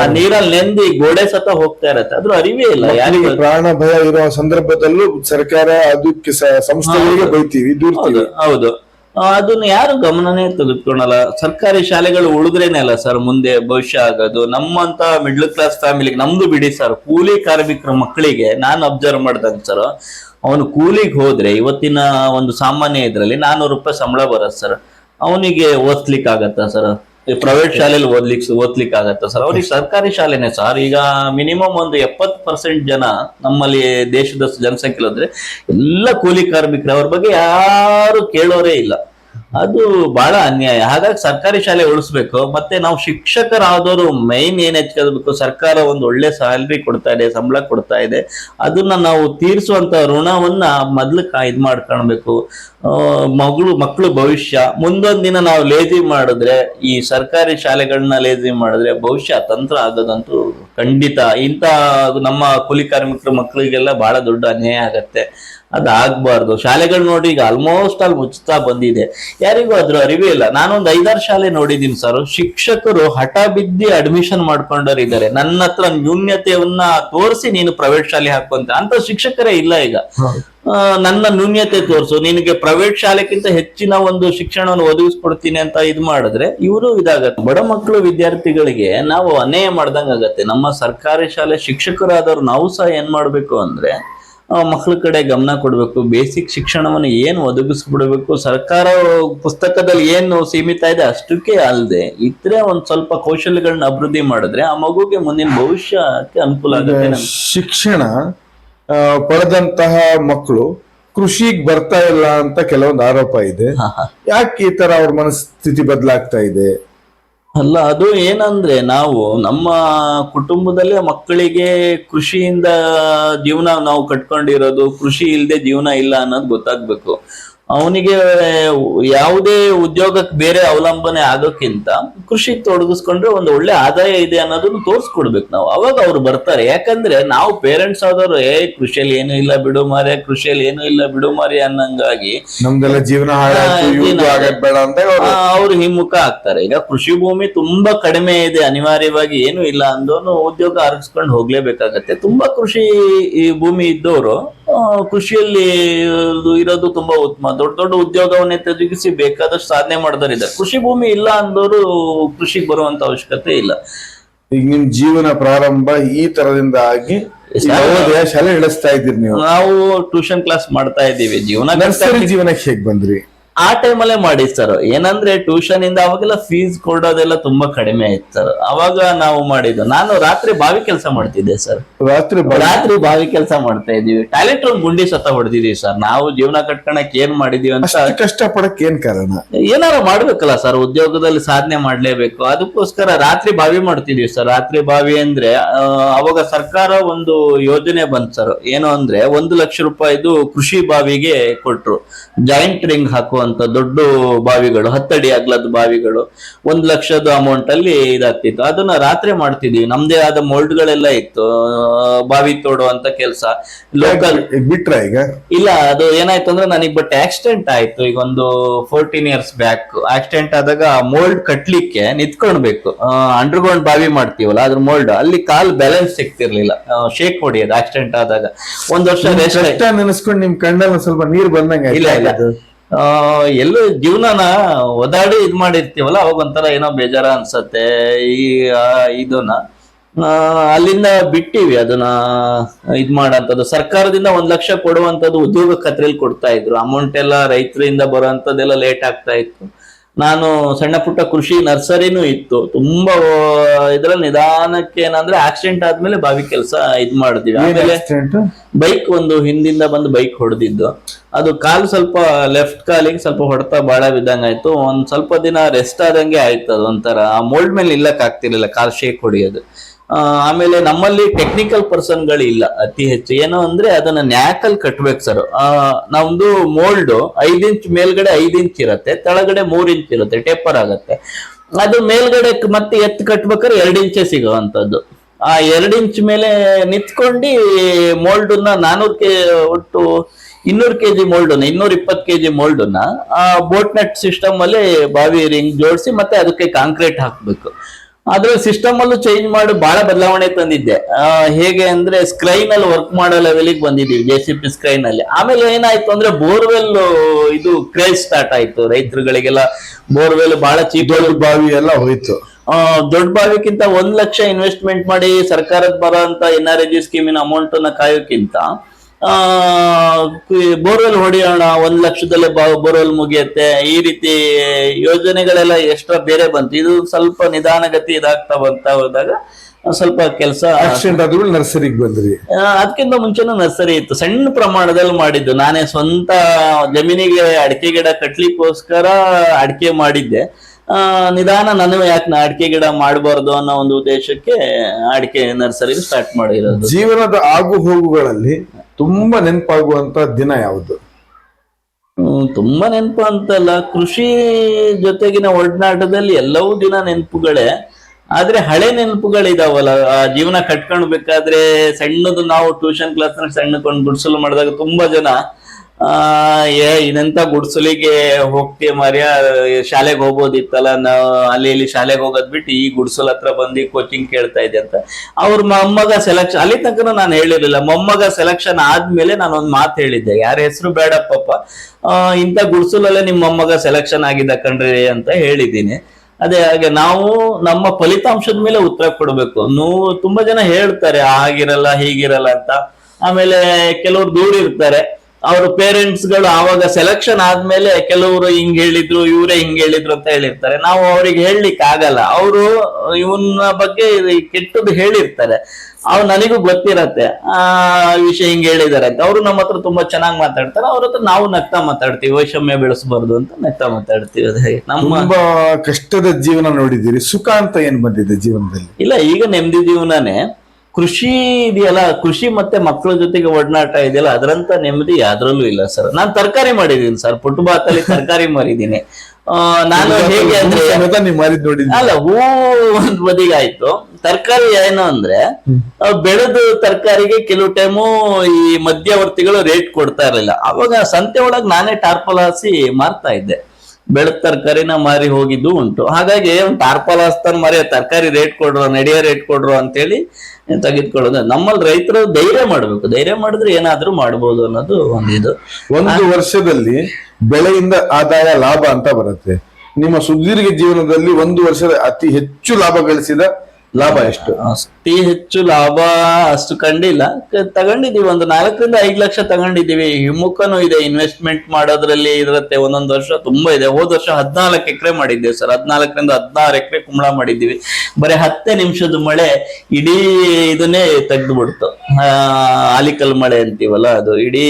ಆ ನೀರಲ್ಲಿ ನೆಂದಿ ಗೋಡೆ ಸತ ಹೋಗ್ತಾ ಇರತ್ತೆ ಅದ್ರ ಅರಿವೇ ಇಲ್ಲ ಯಾರಿಗೂ ಪ್ರಾಣ ಭಯ ಇರೋ ಸಂದರ್ಭದಲ್ಲೂ ಸರ್ಕಾರ ಅದಕ್ಕೆ ಸಂಸ್ಥೆಗಳಿಗೆ ಬೈತೀವಿ ಹೌದು ಅದನ್ನ ಯಾರು ಗಮನನೇ ತೆಗೆದುಕೊಳ್ಳಲ್ಲ. ಸರ್ಕಾರಿ ಶಾಲೆಗಳು ಉಳಿದ್ರೇನೆ ಅಲ್ಲ ಸರ್ ಮುಂದೆ ಭವಿಷ್ಯ ಆಗೋದು. ನಮ್ಮಂತ ಮಿಡ್ಲ್ ಕ್ಲಾಸ್ ಫ್ಯಾಮಿಲಿಗೆ ನಮ್ದು ಬಿಡಿ ಸರ್ ಕೂಲಿ ಕಾರ್ಮಿಕರ ಮಕ್ಕಳಿಗೆ ನಾನು ಅಬ್ಸರ್ವ್ ಮಾಡ್ದಂಗೆ ಸರ್ ಅವನು ಕೂಲಿಗೆ ಹೋದ್ರೆ ಇವತ್ತಿನ ಒಂದು ಸಾಮಾನ್ಯ ಇದ್ರಲ್ಲಿ ನಾನೂರು ರೂಪಾಯಿ ಸಂಬಳ ಬರುತ್ತೆ ಸರ್. ಅವನಿಗೆ ಓದ್ಲಿಕ್ಕೆ ಆಗತ್ತಾ ಸರ್ ಪ್ರೈವೇಟ್ ಶಾಲೆಯಲ್ಲಿ ಓದ್ಲಿಕ್ಕೆ ಓದ್ಲಿಕ್ಕೆ ಆಗತ್ತಾ ಸರ್ ಅವ್ರಿಗೆ ಸರ್ಕಾರಿ ಶಾಲೆನೇ ಸರ್ ಈಗ ಮಿನಿಮಮ್ ಒಂದು ಎಪ್ಪತ್ ಪರ್ಸೆಂಟ್ ಜನ ನಮ್ಮಲ್ಲಿ ದೇಶದ ಜನಸಂಖ್ಯೆ ಅಂದ್ರೆ ಎಲ್ಲ ಕೂಲಿ ಕಾರ್ಮಿಕರ, ಅವ್ರ ಬಗ್ಗೆ ಯಾರು ಕೇಳೋರೇ ಇಲ್ಲ. ಅದು ಬಹಳ ಅನ್ಯಾಯ. ಹಾಗಾಗಿ ಸರ್ಕಾರಿ ಶಾಲೆ ಉಳಿಸ್ಬೇಕು. ಮತ್ತೆ ನಾವು ಶಿಕ್ಷಕರಾದವರು ಮೈನ್ ಏನ್ ಹೆಚ್ಕೋಬೇಕು ಸರ್ಕಾರ ಒಂದು ಒಳ್ಳೆ ಸ್ಯಾಲ್ರಿ ಕೊಡ್ತಾ ಇದೆ, ಸಂಬಳ ಕೊಡ್ತಾ ಇದೆ. ಅದನ್ನ ನಾವು ತೀರಿಸುವಂತ ಋಣವನ್ನ ಮೊದ್ಲು ಇದ್ ಮಾಡ್ಕೊಳ್ಬೇಕು. ಮಗಳು ಮಕ್ಕಳು ಭವಿಷ್ಯ. ಮುಂದೊಂದ್ ದಿನ ನಾವು ಲೇಜಿ ಮಾಡಿದ್ರೆ, ಈ ಸರ್ಕಾರಿ ಶಾಲೆಗಳನ್ನ ಲೇಜಿ ಮಾಡಿದ್ರೆ ಭವಿಷ್ಯ ತಂತ್ರ ಆಗೋದಂತೂ ಖಂಡಿತ. ಇಂಥ ನಮ್ಮ ಕೂಲಿ ಕಾರ್ಮಿಕರ ಮಕ್ಕಳಿಗೆಲ್ಲ ಬಹಳ ದೊಡ್ಡ ಅನ್ಯಾಯ ಆಗತ್ತೆ. ಅದಾಗಬಾರ್ದು. ಶಾಲೆಗಳು ನೋಡಿ ಈಗ ಆಲ್ಮೋಸ್ಟ್ ಅಲ್ಲಿ ಮುಚ್ಚುತ್ತಾ ಬಂದಿದೆ. ಯಾರಿಗೂ ಅದ್ರ ಅರಿವೇ ಇಲ್ಲ. ನಾನೊಂದು ಐದಾರು ಶಾಲೆ ನೋಡಿದೀನಿ ಸರ್. ಶಿಕ್ಷಕರು ಹಠ ಬಿದ್ದಿ ಅಡ್ಮಿಷನ್ ಮಾಡ್ಕೊಂಡವ್ರು ಇದ್ದಾರೆ ನನ್ನ ಹತ್ರ ನ್ಯೂನ್ಯತೆಯನ್ನ ತೋರಿಸಿ ನೀನು ಪ್ರೈವೇಟ್ ಶಾಲೆ ಹಾಕೊಂತ ಅಂತ. ಶಿಕ್ಷಕರೇ ಇಲ್ಲ ಈಗ. ಆ, ನನ್ನ ನ್ಯೂನ್ಯತೆ ತೋರಿಸು. ನಿನಗೆ ಪ್ರೈವೇಟ್ ಶಾಲೆಗಿಂತ ಹೆಚ್ಚಿನ ಒಂದು ಶಿಕ್ಷಣವನ್ನು ಒದಗಿಸ್ಕೊಡ್ತೀನಿ ಅಂತ ಇದು ಮಾಡಿದ್ರೆ ಇವರು ಇದಾಗತ್ತೆ. ಬಡ ಮಕ್ಕಳು ವಿದ್ಯಾರ್ಥಿಗಳಿಗೆ ನಾವು ಅನ್ಯಾಯ ಮಾಡ್ದಂಗ ಆಗತ್ತೆ ನಮ್ಮ ಸರ್ಕಾರಿ ಶಾಲೆ ಶಿಕ್ಷಕರಾದವ್ರು ನಾವು ಸಹ ಏನ್ ಮಾಡ್ಬೇಕು ಅಂದ್ರೆ ಮಕ್ಕಳ ಕಡೆ ಗಮನ ಕೊಡಬೇಕು. ಬೇಸಿಕ್ ಶಿಕ್ಷಣವನ್ನು ಏನು ಒದಗಿಸ್ಬಿಡ್ಬೇಕು? ಸರ್ಕಾರ ಪುಸ್ತಕದಲ್ಲಿ ಏನು ಸೀಮಿತ ಇದೆ? ಅಷ್ಟಕ್ಕೆ ಅಲ್ಲದೆ ಇದ್ರೆ ಒಂದು ಸ್ವಲ್ಪ ಕೌಶಲ್ಯಗಳನ್ನ ಅಭಿವೃದ್ಧಿ ಮಾಡಿದ್ರೆ ಆ ಮಗುಗೆ ಮುಂದಿನ ಭವಿಷ್ಯಕ್ಕೆ ಅನುಕೂಲ ಆಗುತ್ತೆ ಶಿಕ್ಷಣ ಪಡೆದಂತಹ ಮಕ್ಕಳು ಕೃಷಿಗೆ ಬರ್ತಾ ಇಲ್ಲ ಅಂತ ಕೆಲವೊಂದು ಆರೋಪ ಇದೆ. ಯಾಕೆ ಈ ತರ ಅವ್ರ ಮನಸ್ಥಿತಿ ಬದಲಾಗ್ತಾ ಇದೆ? ಅಲ್ಲ, ಅದು ಏನಂದ್ರೆ ನಾವು ನಮ್ಮ ಕುಟುಂಬದಲ್ಲಿ ಮಕ್ಕಳಿಗೆ ಕೃಷಿಯಿಂದ ಜೀವನ ನಾವು ಕಟ್ಕೊಂಡಿರೋದು, ಕೃಷಿ ಇಲ್ಲದೆ ಜೀವನ ಇಲ್ಲ ಅನ್ನೋದು ಗೊತ್ತಾಗ್ಬೇಕು. ಅವನಿಗೆ ಯಾವುದೇ ಉದ್ಯೋಗಕ್ಕೆ ಬೇರೆ ಅವಲಂಬನೆ ಆಗೋಕ್ಕಿಂತ ಕೃಷಿ ತೊಡಗಿಸ್ಕೊಂಡ್ರೆ ಒಂದು ಒಳ್ಳೆ ಆದಾಯ ಇದೆ ಅನ್ನೋದನ್ನ ತೋರಿಸ್ಕೊಡ್ಬೇಕು ನಾವು. ಅವಾಗ ಅವ್ರು ಬರ್ತಾರೆ. ಯಾಕಂದ್ರೆ ನಾವು ಪೇರೆಂಟ್ಸ್ ಆದವರು ಏ ಕೃಷಿಯಲ್ಲಿ ಏನು ಇಲ್ಲ ಬಿಡು ಮಾರೆ ಕೃಷಿಯಲ್ಲಿ ಏನು ಇಲ್ಲ ಬಿಡು ಮಾರಿ ಅನ್ನಂಗಾಗಿ ನಮ್ದೆಲ್ಲ ಜೀವನ ಅವ್ರು ಹಿಮ್ಮುಖ ಆಗ್ತಾರೆ. ಈಗ ಕೃಷಿ ಭೂಮಿ ತುಂಬಾ ಕಡಿಮೆ ಇದೆ ಅನಿವಾರ್ಯವಾಗಿ ಏನು ಇಲ್ಲ ಅಂದೋನು ಉದ್ಯೋಗ ಆರಿಸ್ಕೊಂಡು ಹೋಗ್ಲೇಬೇಕಾಗತ್ತೆ. ತುಂಬಾ ಕೃಷಿ ಈ ಭೂಮಿ ಇದ್ದವರು ಕೃಷಿಯಲ್ಲಿ ಇರೋದು ತುಂಬಾ ಉತ್ತಮ. ದೊಡ್ಡ ದೊಡ್ಡ ಉದ್ಯೋಗವನ್ನೇ ತ್ಯಜಿಸಿ ಬೇಕಾದಷ್ಟು ಸಾಧನೆ ಮಾಡಿದಾರೆ ಕೃಷಿ ಭೂಮಿ ಇಲ್ಲ ಅಂದವರು ಕೃಷಿಗೆ ಬರುವಂತ ಅವಶ್ಯಕತೆ ಇಲ್ಲ. ಈಗ ನಿಮ್ ಜೀವನ ಪ್ರಾರಂಭ ಈ ತರದಿಂದ ಆಗಿ ಶಾಲೆ ನಡೆಸ್ತಾ ಇದ್ದೀರಿ ನೀವು. ನಾವು ಟ್ಯೂಷನ್ ಕ್ಲಾಸ್ ಮಾಡ್ತಾ ಇದ್ದೀವಿ. ಜೀವನ ನರ್ಸರಿ ಜೀವನಕ್ಕೆ ಹೇಗ್ ಬಂದ್ರಿ? ಆ ಟೈಮಲ್ಲೇ ಮಾಡಿ ಸರ್ ಏನಂದ್ರೆ ಟ್ಯೂಷನ್ ಇಂದ ಅವಾಗೆಲ್ಲ ಫೀಸ್ ಕೊಡೋದೆಲ್ಲ ತುಂಬಾ ಕಡಿಮೆ ಇತ್ತು ಸರ್ ಅವಾಗ ನಾವು ಮಾಡಿದ್ದು. ನಾನು ರಾತ್ರಿ ಬಾವಿ ಕೆಲಸ ಮಾಡ್ತಿದ್ದೆ ಸರ್ ರಾತ್ರಿ ರಾತ್ರಿ ಬಾವಿ ಕೆಲಸ ಮಾಡ್ತಾ ಇದೀವಿ ಟಾಯ್ಲೆಟ್ ಒಂದು ಗುಂಡಿ ಸತ ಹೊಡೆದಿದೀವಿ ಸರ್ ನಾವು ಜೀವನ ಕಟ್ಕೊಳಕ್ ಏನ್ ಮಾಡಿದೀವಿ ಅಂತ ಕಷ್ಟ ಪಡಕ್ ಏನ್ ಕಾರಣ? ಏನಾರು ಮಾಡ್ಬೇಕಲ್ಲ ಸರ್ ಉದ್ಯೋಗದಲ್ಲಿ ಸಾಧನೆ ಮಾಡ್ಲೇಬೇಕು. ಅದಕ್ಕೋಸ್ಕರ ರಾತ್ರಿ ಬಾವಿ ಮಾಡ್ತಿದೀವಿ ಸರ್ ರಾತ್ರಿ ಬಾವಿ ಅಂದ್ರೆ ಅವಾಗ ಸರ್ಕಾರ ಒಂದು ಯೋಜನೆ ಬಂತು ಸರ್ ಏನು ಅಂದ್ರೆ ಒಂದು ಲಕ್ಷ ರೂಪಾಯಿದು ಕೃಷಿ ಬಾವಿಗೆ ಕೊಟ್ರು. ಜಾಯಿಂಟ್ ರಿಂಗ್ ಹಾಕುವಂತ ದೊಡ್ಡ ಬಾವಿಗಳು ಹತ್ತಡಿ ಅಗ್ಲದ ಬಾವಿಗಳು ಒಂದ್ ಲಕ್ಷದ ಅಮೌಂಟ್ ಅಲ್ಲಿ ಇದಾಗ್ತಿತ್ತು. ಅದನ್ನ ರಾತ್ರಿ ಮಾಡ್ತಿದ್ವಿ. ನಮ್ದೇ ಆದ ಮೋಲ್ಡ್ ಗಳೆಲ್ಲ ಇತ್ತು. ಬಾವಿ ತೋಡುವಂತ ಕೆಲಸ. ಲೋಕಲ್ ಬಿಟ್ರೆ ಈಗ? ಇಲ್ಲ ಅದು ಏನಾಯ್ತು ಅಂದ್ರೆ ನನಗೆ ಬಟ್ ಆಕ್ಸಿಡೆಂಟ್ ಆಯ್ತು. ಈಗ ಒಂದು ಫೋರ್ಟೀನ್ ಇಯರ್ಸ್ ಬ್ಯಾಕ್ ಆಕ್ಸಿಡೆಂಟ್ ಆದಾಗ ಮೋಲ್ಡ್ ಕಟ್ಲಿಕ್ಕೆ ನಿಂತ್ಕೊಳ್ಬೇಕು. ಅಂಡರ್ಗ್ರೌಂಡ್ ಬಾವಿ ಮಾಡ್ತೀವಲ್ಲ ಅದ್ರ ಮೋಲ್ಡ್ ಅಲ್ಲಿ ಕಾಲ್ ಬ್ಯಾಲೆನ್ಸ್ ಸಿಗ್ತಿರ್ಲಿಲ್ಲ. ಶೇಕ್ ಹೊಡಿಯೋದು. ಆಕ್ಸಿಡೆಂಟ್ ಆದಾಗ. ಒಂದ್ ವರ್ಷ ನೆನೆಸ್ಕೊಂಡು ನಿಮ್ ಕಣ್ಣಲ್ಲಿ ಸ್ವಲ್ಪ ನೀರ್ ಬಂದಂಗ ಇಲ್ಲ ಇಲ್ಲ. ಎಲ್ಲೋ ಜೀವನನ ಒದಾಡಿ ಇದು ಮಾಡಿರ್ತೀವಲ್ಲ, ಅವಾಗ ಒಂಥರ ಏನೋ ಬೇಜಾರ ಅನ್ಸತ್ತೆ. ಈ ಇದನ್ನ ಅಲ್ಲಿಂದ ಬಿಟ್ಟಿವಿ ಅದನ್ನ ಇದು ಮಾಡೋಂಥದ್ದು ಸರ್ಕಾರದಿಂದ ಒಂದ್ ಲಕ್ಷ ಕೊಡುವಂಥದ್ದು ಉದ್ಯೋಗ ಖಾತ್ರಿಯಲ್ಲಿ ಕೊಡ್ತಾ ಇದ್ರು. ಅಮೌಂಟ್ ಎಲ್ಲ ರೈತರಿಂದ ಬರುವಂತದ್ದೆಲ್ಲ ಲೇಟ್ ಆಗ್ತಾ ಇತ್ತು. ನಾನು ಸಣ್ಣ ಪುಟ್ಟ ಕೃಷಿ ನರ್ಸರಿನೂ ಇತ್ತು. ತುಂಬಾ ಇದ್ರಲ್ಲಿ ನಿಧಾನಕ್ಕೆ ಏನಂದ್ರೆ ಆಕ್ಸಿಡೆಂಟ್ ಆದ್ಮೇಲೆ ಬಾವಿ ಕೆಲಸ ಇದ್ ಮಾಡಿದ್ವಿ ಆಮೇಲೆ ಬೈಕ್ ಒಂದು ಹಿಂದಿಂದ ಬಂದು ಬೈಕ್ ಹೊಡೆದಿದ್ದು. ಅದು ಕಾಲು ಸ್ವಲ್ಪ ಲೆಫ್ಟ್ ಕಾಲಿಗೆ ಸ್ವಲ್ಪ ಹೊಡೆತ ಬಾಳ ಬಿದ್ದಂಗೆ ಆಯ್ತು ಒಂದ್ ಸ್ವಲ್ಪ ದಿನ ರೆಸ್ಟ್ ಆದಂಗೆ ಆಯ್ತು ಅದೊಂಥರ ಒಂಥರ. ಆ ಮೋಲ್ಡ್ ಮೇಲೆ ಇಲ್ಲಕ್ ಆಗ್ತಿರ್ಲಿಲ್ಲ ಕಾಲ್ ಶೇಕ್ ಹೊಡಿಯೋದು. ಆಮೇಲೆ ನಮ್ಮಲ್ಲಿ ಟೆಕ್ನಿಕಲ್ ಪರ್ಸನ್ಗಳು ಇಲ್ಲ, ಅತಿ ಹೆಚ್ಚು. ಏನು ಅಂದ್ರೆ ಅದನ್ನ ನ್ಯಾಕಲ್ ಕಟ್ಬೇಕು ಸರ್ ನಮ್ದು ಮೋಲ್ಡ್ ಐದ್ ಇಂಚ್ ಮೇಲ್ಗಡೆ ಐದ್ ಇಂಚ್ ಇರುತ್ತೆ, ತೆಳಗಡೆ ಮೂರ್ ಇಂಚ್ ಇರುತ್ತೆ ಟೇಪರ್ ಆಗತ್ತೆ. ಅದು ಮೇಲ್ಗಡೆ ಮತ್ತೆ ಎತ್ತು ಕಟ್ಬೇಕಾದ್ರೆ ಎರಡು ಇಂಚೆ ಸಿಗೋವಂಥದ್ದು. ಆ ಎರಡು ಇಂಚ್ ಮೇಲೆ ನಿಂತ್ಕೊಂಡು ಮೋಲ್ಡನ್ನ ನಾನೂರ್ ಕೆ ಒಟ್ಟು ಇನ್ನೂರು ಕೆಜಿ ಮೋಲ್ಡನ್ನ ಇನ್ನೂರ ಇಪ್ಪತ್ತು ಕೆಜಿ ಮೋಲ್ಡನ್ನ ಆ ಬೋಟ್ ನೆಟ್ ಸಿಸ್ಟಮ್ ಅಲ್ಲಿ ಬಾವಿ ರಿಂಗ್ ಜೋಡಿಸಿ ಮತ್ತೆ ಅದಕ್ಕೆ ಕಾಂಕ್ರೀಟ್ ಹಾಕ್ಬೇಕು. ಅದ್ರ ಸಿಸ್ಟಮ್ ಅಲ್ಲೂ ಚೇಂಜ್ ಮಾಡಿ ಬಹಳ ಬದಲಾವಣೆ ತಂದಿದ್ದೆ. ಹೇಗೆ ಅಂದ್ರೆ ಸ್ಕ್ರೈನ್ ಅಲ್ಲಿ ವರ್ಕ್ ಮಾಡೋ ಲೆವೆಲಿಗೆ ಬಂದಿದ್ದೀವಿ ಜೆ ಸಿ ಪಿ ಸ್ಕ್ರೈನ್ ಅಲ್ಲಿ. ಆಮೇಲೆ ಏನಾಯ್ತು ಅಂದ್ರೆ ಬೋರ್ವೆಲ್ ಇದು ಕ್ರೇಜ್ ಸ್ಟಾರ್ಟ್ ಆಯ್ತು. ರೈತರುಗಳಿಗೆಲ್ಲ ಬೋರ್ವೆಲ್ ಬಹಳ ಚೀಪ್ ದೊಡ್ಡ ಬಾವಿ ಎಲ್ಲ ಹೋಯ್ತು. ದೊಡ್ಡ ಬಾವಿಗಿಂತ ಒಂದ್ ಲಕ್ಷ ಇನ್ವೆಸ್ಟ್ಮೆಂಟ್ ಮಾಡಿ ಸರ್ಕಾರದ ಬರೋಂತ ಎನ್ ಆರ್ ಜಿ ಸ್ಕೀಮಿನ ಅಮೌಂಟ್ ಅನ್ನ ಕಾಯೋಕ್ಕಿಂತ ಬೋರ್ವೆಲ್ ಹೊಡೆಯೋಣ ಒಂದ್ ಲಕ್ಷದಲ್ಲೇ ಬೋರ್ವೆಲ್ ಮುಗಿಯುತ್ತೆ ಈ ರೀತಿ ಯೋಜನೆಗಳೆಲ್ಲ ಎಕ್ಸ್ಟ್ರಾ ಬೇರೆ ಬಂತು. ಇದು ಸ್ವಲ್ಪ ನಿಧಾನಗತಿ ಇದಾಗ್ತಾ ಬಂತಾ ಹೋದಾಗ ಸ್ವಲ್ಪ ಕೆಲಸ ಆಕ್ಸಿಡೆಂಟ್ ನರ್ಸರಿಗೆ ಬಂದ್ರಿ. ಅದಕ್ಕಿಂತ ಮುಂಚೆನೂ ನರ್ಸರಿ ಇತ್ತು. ಸಣ್ಣ ಪ್ರಮಾಣದಲ್ಲಿ ಮಾಡಿದ್ದು. ನಾನೇ ಸ್ವಂತ ಜಮೀನಿಗೆ ಅಡಿಕೆ ಗಿಡ ಕಟ್ಲಿಕ್ಕೋಸ್ಕರ ಅಡಿಕೆ ಮಾಡಿದ್ದೆ. ನಿಧಾನ ನಾನು ಯಾಕೆ ನಾ ಅಡಿಕೆ ಗಿಡ ಮಾಡಬಾರ್ದು ಅನ್ನೋ ಒಂದು ಉದ್ದೇಶಕ್ಕೆ ಅಡಿಕೆ ನರ್ಸರಿ ಸ್ಟಾರ್ಟ್ ಮಾಡಿರೋದು. ಜೀವನದ ಆಗು ಹೋಗುಗಳಲ್ಲಿ ತುಂಬಾ ನೆನಪಾಗುವಂತ ದಿನ ಯಾವುದು? ತುಂಬಾ ನೆನಪು ಅಂತಲ್ಲ ಕೃಷಿ ಜೊತೆಗಿನ ಒಡನಾಟದಲ್ಲಿ ಎಲ್ಲವೂ ದಿನ ನೆನಪುಗಳೇ. ಆದ್ರೆ ಹಳೆ ನೆನಪುಗಳಿದಾವಲ್ಲ ಆ ಜೀವನ ಕಟ್ಕೊಂಡ್ಬೇಕಾದ್ರೆ ಸಣ್ಣದು ನಾವು ಟ್ಯೂಷನ್ ಕ್ಲಾಸ್ ಸಣ್ಣಕೊಂಡ್ ಗುಡ್ಸಲು ಮಾಡಿದಾಗ ತುಂಬಾ ಜನ ಏ, ಇನ್ನಂತ ಗುಡ್ಸಲಿಗೆ ಹೋಗ್ತೀಯ ಮಾರ್ಯ? ಶಾಲೆಗೆ ಹೋಗೋದಿತ್ತಲ್ಲ ನಾವು ಅಲ್ಲಿ ಇಲ್ಲಿ ಶಾಲೆಗೆ ಹೋಗೋದ್ ಬಿಟ್ಟು ಈ ಗುಡ್ಸಲ್ ಹತ್ರ ಬಂದು ಕೋಚಿಂಗ್ ಕೇಳ್ತಾ ಇದೆ ಅಂತ. ಅವ್ರ ಮೊಮ್ಮಗ ಸೆಲೆಕ್ಷನ್ ಅಲ್ಲಿ ತನಕ ನಾನು ಹೇಳಿರ್ಲಿಲ್ಲ. ಮೊಮ್ಮಗ ಸೆಲೆಕ್ಷನ್ ಆದ್ಮೇಲೆ ನಾನು ಒಂದ್ ಮಾತು ಹೇಳಿದ್ದೆ. ಯಾರ ಹೆಸರು ಬೇಡಪ್ಪಪ್ಪ. ಇಂಥ ಗುಡ್ಸಲಲ್ಲೇ ನಿಮ್ಮ ಮೊಮ್ಮಗ ಸೆಲೆಕ್ಷನ್ ಆಗಿದ್ದ ಕಣ್ರಿ ಅಂತ ಹೇಳಿದ್ದೀನಿ. ಅದೇ ಹಾಗೆ ನಾವು ನಮ್ಮ ಫಲಿತಾಂಶದ ಮೇಲೆ ಉತ್ತರ ಕೊಡಬೇಕು. ನೂ ತುಂಬಾ ಜನ ಹೇಳ್ತಾರೆ, ಆಗಿರಲ್ಲ, ಹೀಗಿರಲ್ಲ ಅಂತ. ಆಮೇಲೆ ಕೆಲವ್ರು ದೂರ ಇರ್ತಾರೆ ಅವ್ರ ಪೇರೆಂಟ್ಸ್ಗಳು ಆವಾಗ ಸೆಲೆಕ್ಷನ್ ಆದ್ಮೇಲೆ ಕೆಲವರು ಹಿಂಗ್ ಹೇಳಿದ್ರು ಇವರೇ ಹಿಂಗ್ ಹೇಳಿದ್ರು ಅಂತ ಹೇಳಿರ್ತಾರೆ. ನಾವು ಅವ್ರಿಗೆ ಹೇಳಲಿಕ್ಕೆ ಆಗಲ್ಲ. ಅವರು ಇವನ್ನ ಬಗ್ಗೆ ಕೆಟ್ಟದ್ದು ಹೇಳಿರ್ತಾರೆ. ಅವ್ ನನಗೂ ಗೊತ್ತಿರತ್ತೆ. ಆ ವಿಷಯ ಹಿಂಗ್ ಹೇಳಿದಾರೆ ಅಂತ. ಅವರು ನಮ್ಮ ಹತ್ರ ತುಂಬಾ ಚೆನ್ನಾಗಿ ಮಾತಾಡ್ತಾರೆ. ಅವ್ರ ಹತ್ರ ನಾವು ನಗ್ತಾ ಮಾತಾಡ್ತೀವಿ. ವೈಷಮ್ಯ ಬೆಳೆಸಬಾರ್ದು ಅಂತ ನಗ್ತಾ ಮಾತಾಡ್ತೀವಿ ಅದೇ. ನಮ್ಮ ಕಷ್ಟದ ಜೀವನ ನೋಡಿದ್ದೀರಿ. ಸುಖ ಅಂತ ಏನ್ ಬಂದಿದೆ ಜೀವನದಲ್ಲಿ? ಇಲ್ಲ ಈಗ ನೆಮ್ಮದಿ ಜೀವನನೇ. ಕೃಷಿ ಇದೆಯಲ್ಲ ಕೃಷಿ ಮತ್ತೆ ಮಕ್ಕಳ ಜೊತೆಗೆ ಒಡನಾಟ ಇದೆಯಲ್ಲ ಅದರಂತ ನೆಮ್ಮದಿ ಯಾವ್ದ್ರಲ್ಲೂ ಇಲ್ಲ ಸರ್. ನಾನ್ ತರಕಾರಿ ಮಾಡಿದೀನಿ ಸರ್ ಪುಟಬಾತ್ ಅಲ್ಲಿ ತರಕಾರಿ ಮಾರಿದ್ದೀನಿ. ನಾನು ಹೇಗೆ ಅಂದ್ರೆ ಅಲ್ಲ ಹೂ ಒಂದ್ ಬದಿಗೆ ಆಯ್ತು. ತರಕಾರಿ ಏನು ಅಂದ್ರೆ ಬೆಳೆದು ತರಕಾರಿಗೆ ಕೆಲವು ಟೈಮು ಈ ಮಧ್ಯವರ್ತಿಗಳು ರೇಟ್ ಕೊಡ್ತಾ ಇರಲಿಲ್ಲ. ಅವಾಗ ಸಂತೆ ಒಳಗೆ ನಾನೇ ಟಾರ್ಪಲ್ ಹಾಸಿ ಮಾರ್ತಾ ಇದ್ದೆ. ಬೆಳೆದ ತರಕಾರಿನ ಮಾರಿ ಹೋಗಿದ್ದು ಉಂಟು. ಹಾಗಾಗಿ ಒಂದು ಟಾರ್ಪಲ್ ಹಾಸ್ತಾನ ಮಾರಿ ತರಕಾರಿ ರೇಟ್ ಕೊಡ್ರು ನಡಿಯ ರೇಟ್ ಕೊಡ್ರು ಅಂತೇಳಿ ತೆಗೆದುಕೊಳ್ಳೋದು. ನಮ್ಮಲ್ಲಿ ರೈತರು ಧೈರ್ಯ ಮಾಡ್ಬೇಕು. ಧೈರ್ಯ ಮಾಡಿದ್ರೆ ಏನಾದ್ರೂ ಮಾಡ್ಬೋದು ಅನ್ನೋದು ಒಂದಿದು ಒಂದು ವರ್ಷದಲ್ಲಿ ಬೆಳೆಯಿಂದ ಆದಾಯ ಲಾಭ ಅಂತ ಬರುತ್ತೆ. ನಿಮ್ಮ ಸುದೀರ್ಘ ಜೀವನದಲ್ಲಿ ಒಂದು ವರ್ಷದ ಅತಿ ಹೆಚ್ಚು ಲಾಭ ಗಳಿಸಿದ ಲಾಭ ಎಷ್ಟು? ಅತಿ ಹೆಚ್ಚು ಲಾಭ ಅಷ್ಟು ಕಂಡಿಲ್ಲ. ತಗೊಂಡಿದೀವಿ ಒಂದು ನಾಲ್ಕರಿಂದ ಐದು ಲಕ್ಷ ತಗೊಂಡಿದೀವಿ ಹಿಮ್ಮುಖನೂ ಇದೆ ಇನ್ವೆಸ್ಟ್ಮೆಂಟ್ ಮಾಡೋದ್ರಲ್ಲಿ ಇರತ್ತೆ ಒಂದೊಂದು ವರ್ಷ ತುಂಬಾ ಇದೆ. ಹೋದ ವರ್ಷ ಹದಿನಾಲ್ಕು ಎಕರೆ ಮಾಡಿದ್ದೇವೆ ಸರ್. ಹದಿನಾಲ್ಕರಿಂದ ಹದಿನಾರು ಎಕರೆ ಕುಂಬಳ ಮಾಡಿದ್ದೀವಿ. ಬರೀ ಹತ್ತೇ ನಿಮಿಷದ ಮಳೆ ಇಡೀ ಇದನ್ನೇ ತೆಗೆದು ಬಿಡ್ತು ಆಲಿಕಲ್ ಮಳೆ ಅಂತೀವಲ್ಲ ಅದು. ಇಡೀ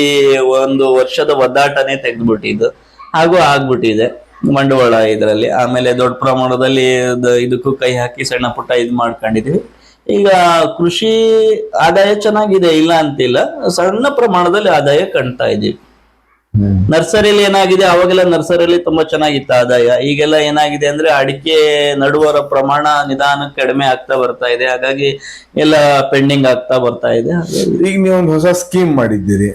ಒಂದು ವರ್ಷದ ಒದ್ದಾಟನೇ ತೆಗೆದ್ಬಿಟ್ಟಿದ್ದು. ಹಾಗೂ ಆಗ್ಬಿಟ್ಟಿದೆ. ಬಂಡವಾಳ ಇದರಲ್ಲಿ. ಆಮೇಲೆ ದೊಡ್ಡ ಪ್ರಮಾಣದಲ್ಲಿ ಇದು- ಇದಕ್ಕೂ ಕೈ ಹಾಕಿ ಸಣ್ಣ ಪುಟ್ಟ ಇದು ಮಾಡ್ಕೊಂಡಿದೀವಿ. ಈಗ ಕೃಷಿ ಆದಾಯ ಚೆನ್ನಾಗಿದೆ ಇಲ್ಲ ಅಂತಿಲ್ಲ. ಸಣ್ಣ ಪ್ರಮಾಣದಲ್ಲಿ ಆದಾಯ ಕಾಣ್ತಾ ಇದೀವಿ. ನರ್ಸರಿಯಲ್ಲಿ ಏನಾಗಿದೆ? ಅವಾಗೆಲ್ಲ ನರ್ಸರಿಲಿ ತುಂಬಾ ಚೆನ್ನಾಗಿತ್ತು ಆದಾಯ. ಈಗೆಲ್ಲ ಏನಾಗಿದೆ ಅಂದ್ರೆ ಅಡಿಕೆ ನಡುವರ ಪ್ರಮಾಣ ನಿಧಾನ ಕಡಿಮೆ ಆಗ್ತಾ ಬರ್ತಾ ಇದೆ. ಹಾಗಾಗಿ ಎಲ್ಲ ಪೆಂಡಿಂಗ್ ಆಗ್ತಾ ಬರ್ತಾ ಇದೆ. ಈಗ ನೀವು ಒಂದು ಹೊಸ ಸ್ಕೀಮ್ ಮಾಡಿದ್ದೀರಿ.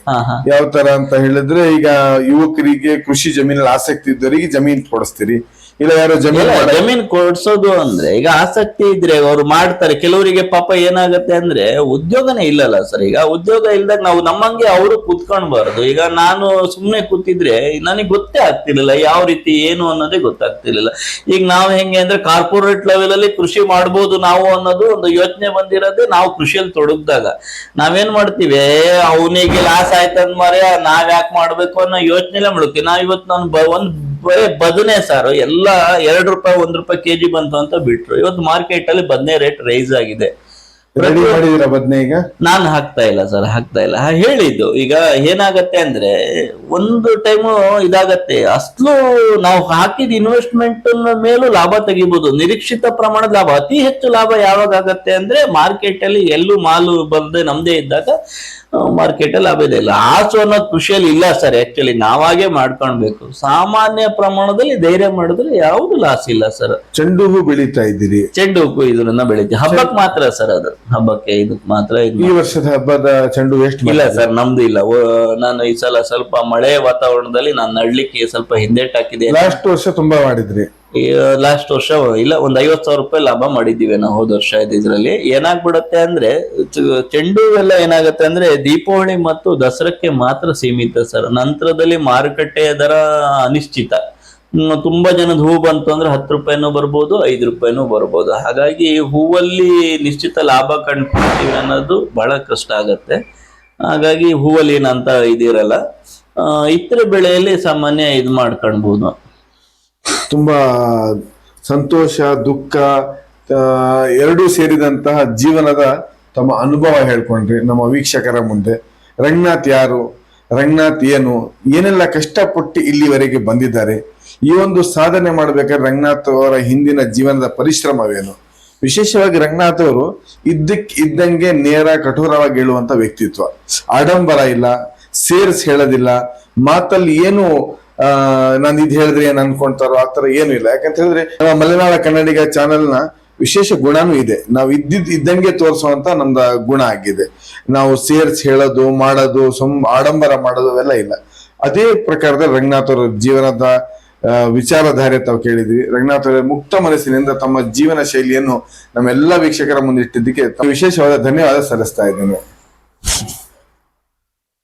ಯಾವ ತರ ಅಂತ ಹೇಳಿದ್ರೆ ಈಗ ಯುವಕರಿಗೆ ಕೃಷಿ ಜಮೀನಲ್ಲಿ ಆಸಕ್ತಿ ಇದ್ದವರಿಗೆ ಜಮೀನ್ ಕೊಡಿಸ್ತೀರಿ. ಇಲ್ಲ ಯಾರು ಜಮೀನ್ ಇಲ್ಲ, ಜಮೀನ್ ಕೊಡ್ಸೋದು ಅಂದ್ರೆ ಈಗ ಆಸಕ್ತಿ ಇದ್ರೆ ಅವ್ರು ಮಾಡ್ತಾರೆ. ಕೆಲವರಿಗೆ ಪಾಪ ಏನಾಗತ್ತೆ ಅಂದ್ರೆ ಉದ್ಯೋಗನೇ ಇಲ್ಲಲ್ಲ ಸರ್. ಈಗ ಉದ್ಯೋಗ ಇಲ್ದಾಗ ನಾವು ನಮ್ಮಂಗೆ ಅವರು ಕುತ್ಕೊಳ್ಬಾರ್ದು. ಈಗ ನಾನು ಸುಮ್ನೆ ಕೂತಿದ್ರೆ ನನಗೆ ಗೊತ್ತೇ ಆಗ್ತಿರ್ಲಿಲ್ಲ ಯಾವ ರೀತಿ ಏನು ಅನ್ನೋದೇ ಗೊತ್ತಾಗ್ತಿರ್ಲಿಲ್ಲ. ಈಗ ನಾವು ಹೆಂಗೆ ಅಂದ್ರೆ ಕಾರ್ಪೊರೇಟ್ ಲೆವೆಲ್ ಅಲ್ಲಿ ಕೃಷಿ ಮಾಡ್ಬೋದು ನಾವು ಅನ್ನೋದು ಒಂದು ಯೋಚನೆ ಬಂದಿರೋದೇ ನಾವು ಕೃಷಿಯಲ್ಲಿ ತೊಡಗ್ದಾಗ. ನಾವೇನ್ ಮಾಡ್ತೀವಿ? ಅವನಿಗೆ ಲಾಸ್ ಆಯ್ತಂದ್ ಮಾರ್ಯ ನಾವ್ ಯಾಕೆ ಮಾಡ್ಬೇಕು ಅನ್ನೋ ಯೋಚನೆ ಮಾಡ್ತೀವಿ. ನಾವ್ ಇವತ್ತು ನಾನು ಒಂದ್ ಬರೇ ಬದನೆ ಸಾರು ಎಲ್ಲ ಎರಡ್ ರೂಪಾಯಿ ಒಂದ್ ರೂಪಾಯಿ ಕೆಜಿ ಬಂತು ಅಂತ ಬಿಟ್ರು. ಇವತ್ತು ಮಾರ್ಕೆಟ್ ಅಲ್ಲಿ ಬದನೆ ರೇಟ್ ರೈಸ್ ಆಗಿದೆ. ರೆಡಿ ಮಾಡಿದೀರಾ ಬದ್ನೆ ಈಗ? ನಾನು ಹಾಕ್ತಾ ಇಲ್ಲ ಸರ್ ಹಾಕ್ತಾ ಇಲ್ಲ. ಹೇಳಿದ್ದು. ಈಗ ಏನಾಗತ್ತೆ ಅಂದ್ರೆ ಒಂದು ಟೈಮು ಇದಾಗತ್ತೆ. ಅಷ್ಟು ನಾವು ಹಾಕಿದ ಇನ್ವೆಸ್ಟ್ಮೆಂಟ್ ಮೇಲೂ ಲಾಭ ತೆಗಿಬಹುದು ನಿರೀಕ್ಷಿತ ಪ್ರಮಾಣದ ಲಾಭ. ಅತಿ ಹೆಚ್ಚು ಲಾಭ ಯಾವಾಗ ಆಗತ್ತೆ ಅಂದ್ರೆ ಮಾರ್ಕೆಟ್ ಅಲ್ಲಿ ಎಲ್ಲೂ ಮಾಲು ಬಂದೆ ನಮ್ದೇ ಇದ್ದಾಗ ಮಾರ್ಕೆಟ್ ಅಲ್ಲಿ ಲಾಭ ಇದೆ ಲಾಸ್ ಅನ್ನೋದು ಖುಷಿಯಲ್ಲಿ ಇಲ್ಲ ಸರ್ ಆಕ್ಚುಲಿ ನಾವಾಗೆ ಮಾಡ್ಕೊಳ್ಬೇಕು. ಸಾಮಾನ್ಯ ಪ್ರಮಾಣದಲ್ಲಿ ಧೈರ್ಯ ಮಾಡಿದ್ರೆ ಯಾವ್ದು ಲಾಸ್ ಇಲ್ಲ ಸರ್. ಚೆಂಡು ಹೂ ಬೆಳೀತಾ ಇದ್ದೀರಿ. ಚೆಂಡು ಹೂವು ಇದನ್ನ ಬೆಳಿತೀವಿ. ಹಬ್ಬಕ್ಕೆ ಮಾತ್ರ ಸರ್ ಅದು. ಹಬ್ಬಕ್ಕೆ ಇದಕ್ಕೆ ಮಾತ್ರ ಈ ವರ್ಷದ ಹಬ್ಬದ ಚೆಂಡು ಹೂ ಎಷ್ಟು ಇಲ್ಲ ಸರ್ ನಮ್ದು ಇಲ್ಲ. ನಾನು ಈ ಸಲ ಸ್ವಲ್ಪ ಮಳೆ ವಾತಾವರಣದಲ್ಲಿ ನಾನು ನಡ್ಲಿಕ್ಕೆ ಸ್ವಲ್ಪ ಹಿಂದೇಟ್ ಹಾಕಿದೆ. ಲಾಸ್ಟ್ ವರ್ಷ ತುಂಬಾ ಮಾಡಿದ್ರಿ. ಲಾಸ್ಟ್ ವರ್ಷ ಇಲ್ಲ, ಒಂದ್ ಐವತ್ ಸಾವಿರ ರೂಪಾಯಿ ಲಾಭ ಮಾಡಿದ್ದೀವಿ ನಾವು ಹೋದ ವರ್ಷ ಇದ್ರಲ್ಲಿ. ಏನಾಗ್ಬಿಡತ್ತೆ ಅಂದ್ರೆ ಚೆಂಡು ಎಲ್ಲ ಏನಾಗತ್ತೆ ಅಂದ್ರೆ ದೀಪಾವಳಿ ಮತ್ತು ದಸರಕ್ಕೆ ಮಾತ್ರ ಸೀಮಿತ ಸರ್. ನಂತರದಲ್ಲಿ ಮಾರುಕಟ್ಟೆಯ ದರ ಅನಿಶ್ಚಿತ. ತುಂಬಾ ಜನದ ಹೂ ಬಂತು ಅಂದ್ರೆ ಹತ್ತು ರೂಪಾಯಿನೂ ಬರ್ಬೋದು, ಐದು ರೂಪಾಯಿನೂ ಬರ್ಬೋದು. ಹಾಗಾಗಿ ಹೂವಲ್ಲಿ ನಿಶ್ಚಿತ ಲಾಭ ಕಂಡ್ಕೊಳ್ತೀವಿ ಅನ್ನೋದು ಬಹಳ ಕಷ್ಟ ಆಗತ್ತೆ. ಹಾಗಾಗಿ ಹೂವಲ್ಲಿ ಏನಂತ ಇದಿರಲ್ಲ. ಇತರ ಬೆಳೆಯಲ್ಲಿ ಸಾಮಾನ್ಯ ಇದು ಮಾಡ್ಕೊಳ್ಬೋದು. ತುಂಬಾ ಸಂತೋಷ, ದುಃಖ ಎರಡೂ ಸೇರಿದಂತಹ ಜೀವನದ ತಮ್ಮ ಅನುಭವ ಹೇಳ್ಕೊಂಡ್ರಿ ನಮ್ಮ ವೀಕ್ಷಕರ ಮುಂದೆ. ರಂಗನಾಥ್ ಯಾರು? ರಂಗನಾಥ್ ಏನು? ಏನೆಲ್ಲ ಕಷ್ಟಪಟ್ಟು ಇಲ್ಲಿವರೆಗೆ ಬಂದಿದ್ದಾರೆ? ಈ ಒಂದು ಸಾಧನೆ ಮಾಡಬೇಕಾದ್ರೆ ರಂಗನಾಥ್ ಅವರ ಹಿಂದಿನ ಜೀವನದ ಪರಿಶ್ರಮವೇನು? ವಿಶೇಷವಾಗಿ ರಂಗನಾಥ್ ಅವರು ಇದ್ದಕ್ ಇದ್ದಂಗೆ ನೇರ ಕಠೋರವಾಗಿ ಹೇಳುವಂತ ವ್ಯಕ್ತಿತ್ವ. ಆಡಂಬರ ಇಲ್ಲ, ಸೇರ್ಸ್ ಹೇಳೋದಿಲ್ಲ, ಮಾತಲ್ಲಿ ಏನು ನಾನು ಇದು ಹೇಳಿದ್ರೆ ಏನ್ ಅನ್ಕೊಂತಾರೋ ಆ ತರ ಏನು ಇಲ್ಲ. ಯಾಕಂತ ಹೇಳಿದ್ರೆ ನಮ್ಮ ಮಲೆನಾಡ ಕನ್ನಡಿಗ ಚಾನೆಲ್ನ ವಿಶೇಷ ಗುಣನೂ ಇದೆ. ನಾವು ಇದ್ದಿದ್, ಇದ್ದಂಗೆ ತೋರಿಸುವಂತ ನಮ್ದ ಗುಣ ಆಗಿದೆ. ನಾವು ಸೇರ್ಸ್ ಹೇಳೋದು, ಮಾಡೋದು, ಸುಮ್ ಆಡಂಬರ ಮಾಡೋದು ಅವೆಲ್ಲ ಇಲ್ಲ. ಅದೇ ಪ್ರಕಾರದ ರಂಗನಾಥ್ ಅವರ ಜೀವನದ ವಿಚಾರಧಾರೆ ತಾವು ಕೇಳಿದ್ವಿ. ರಂಗನಾಥ್ ಅವರ ಮುಕ್ತ ಮನಸ್ಸಿನಿಂದ ತಮ್ಮ ಜೀವನ ಶೈಲಿಯನ್ನು ನಮ್ಮೆಲ್ಲ ವೀಕ್ಷಕರ ಮುಂದಿಟ್ಟಿದ್ದಕ್ಕೆ ವಿಶೇಷವಾದ ಧನ್ಯವಾದ ಸಲ್ಲಿಸ್ತಾ ಇದ್ದೇನೆ.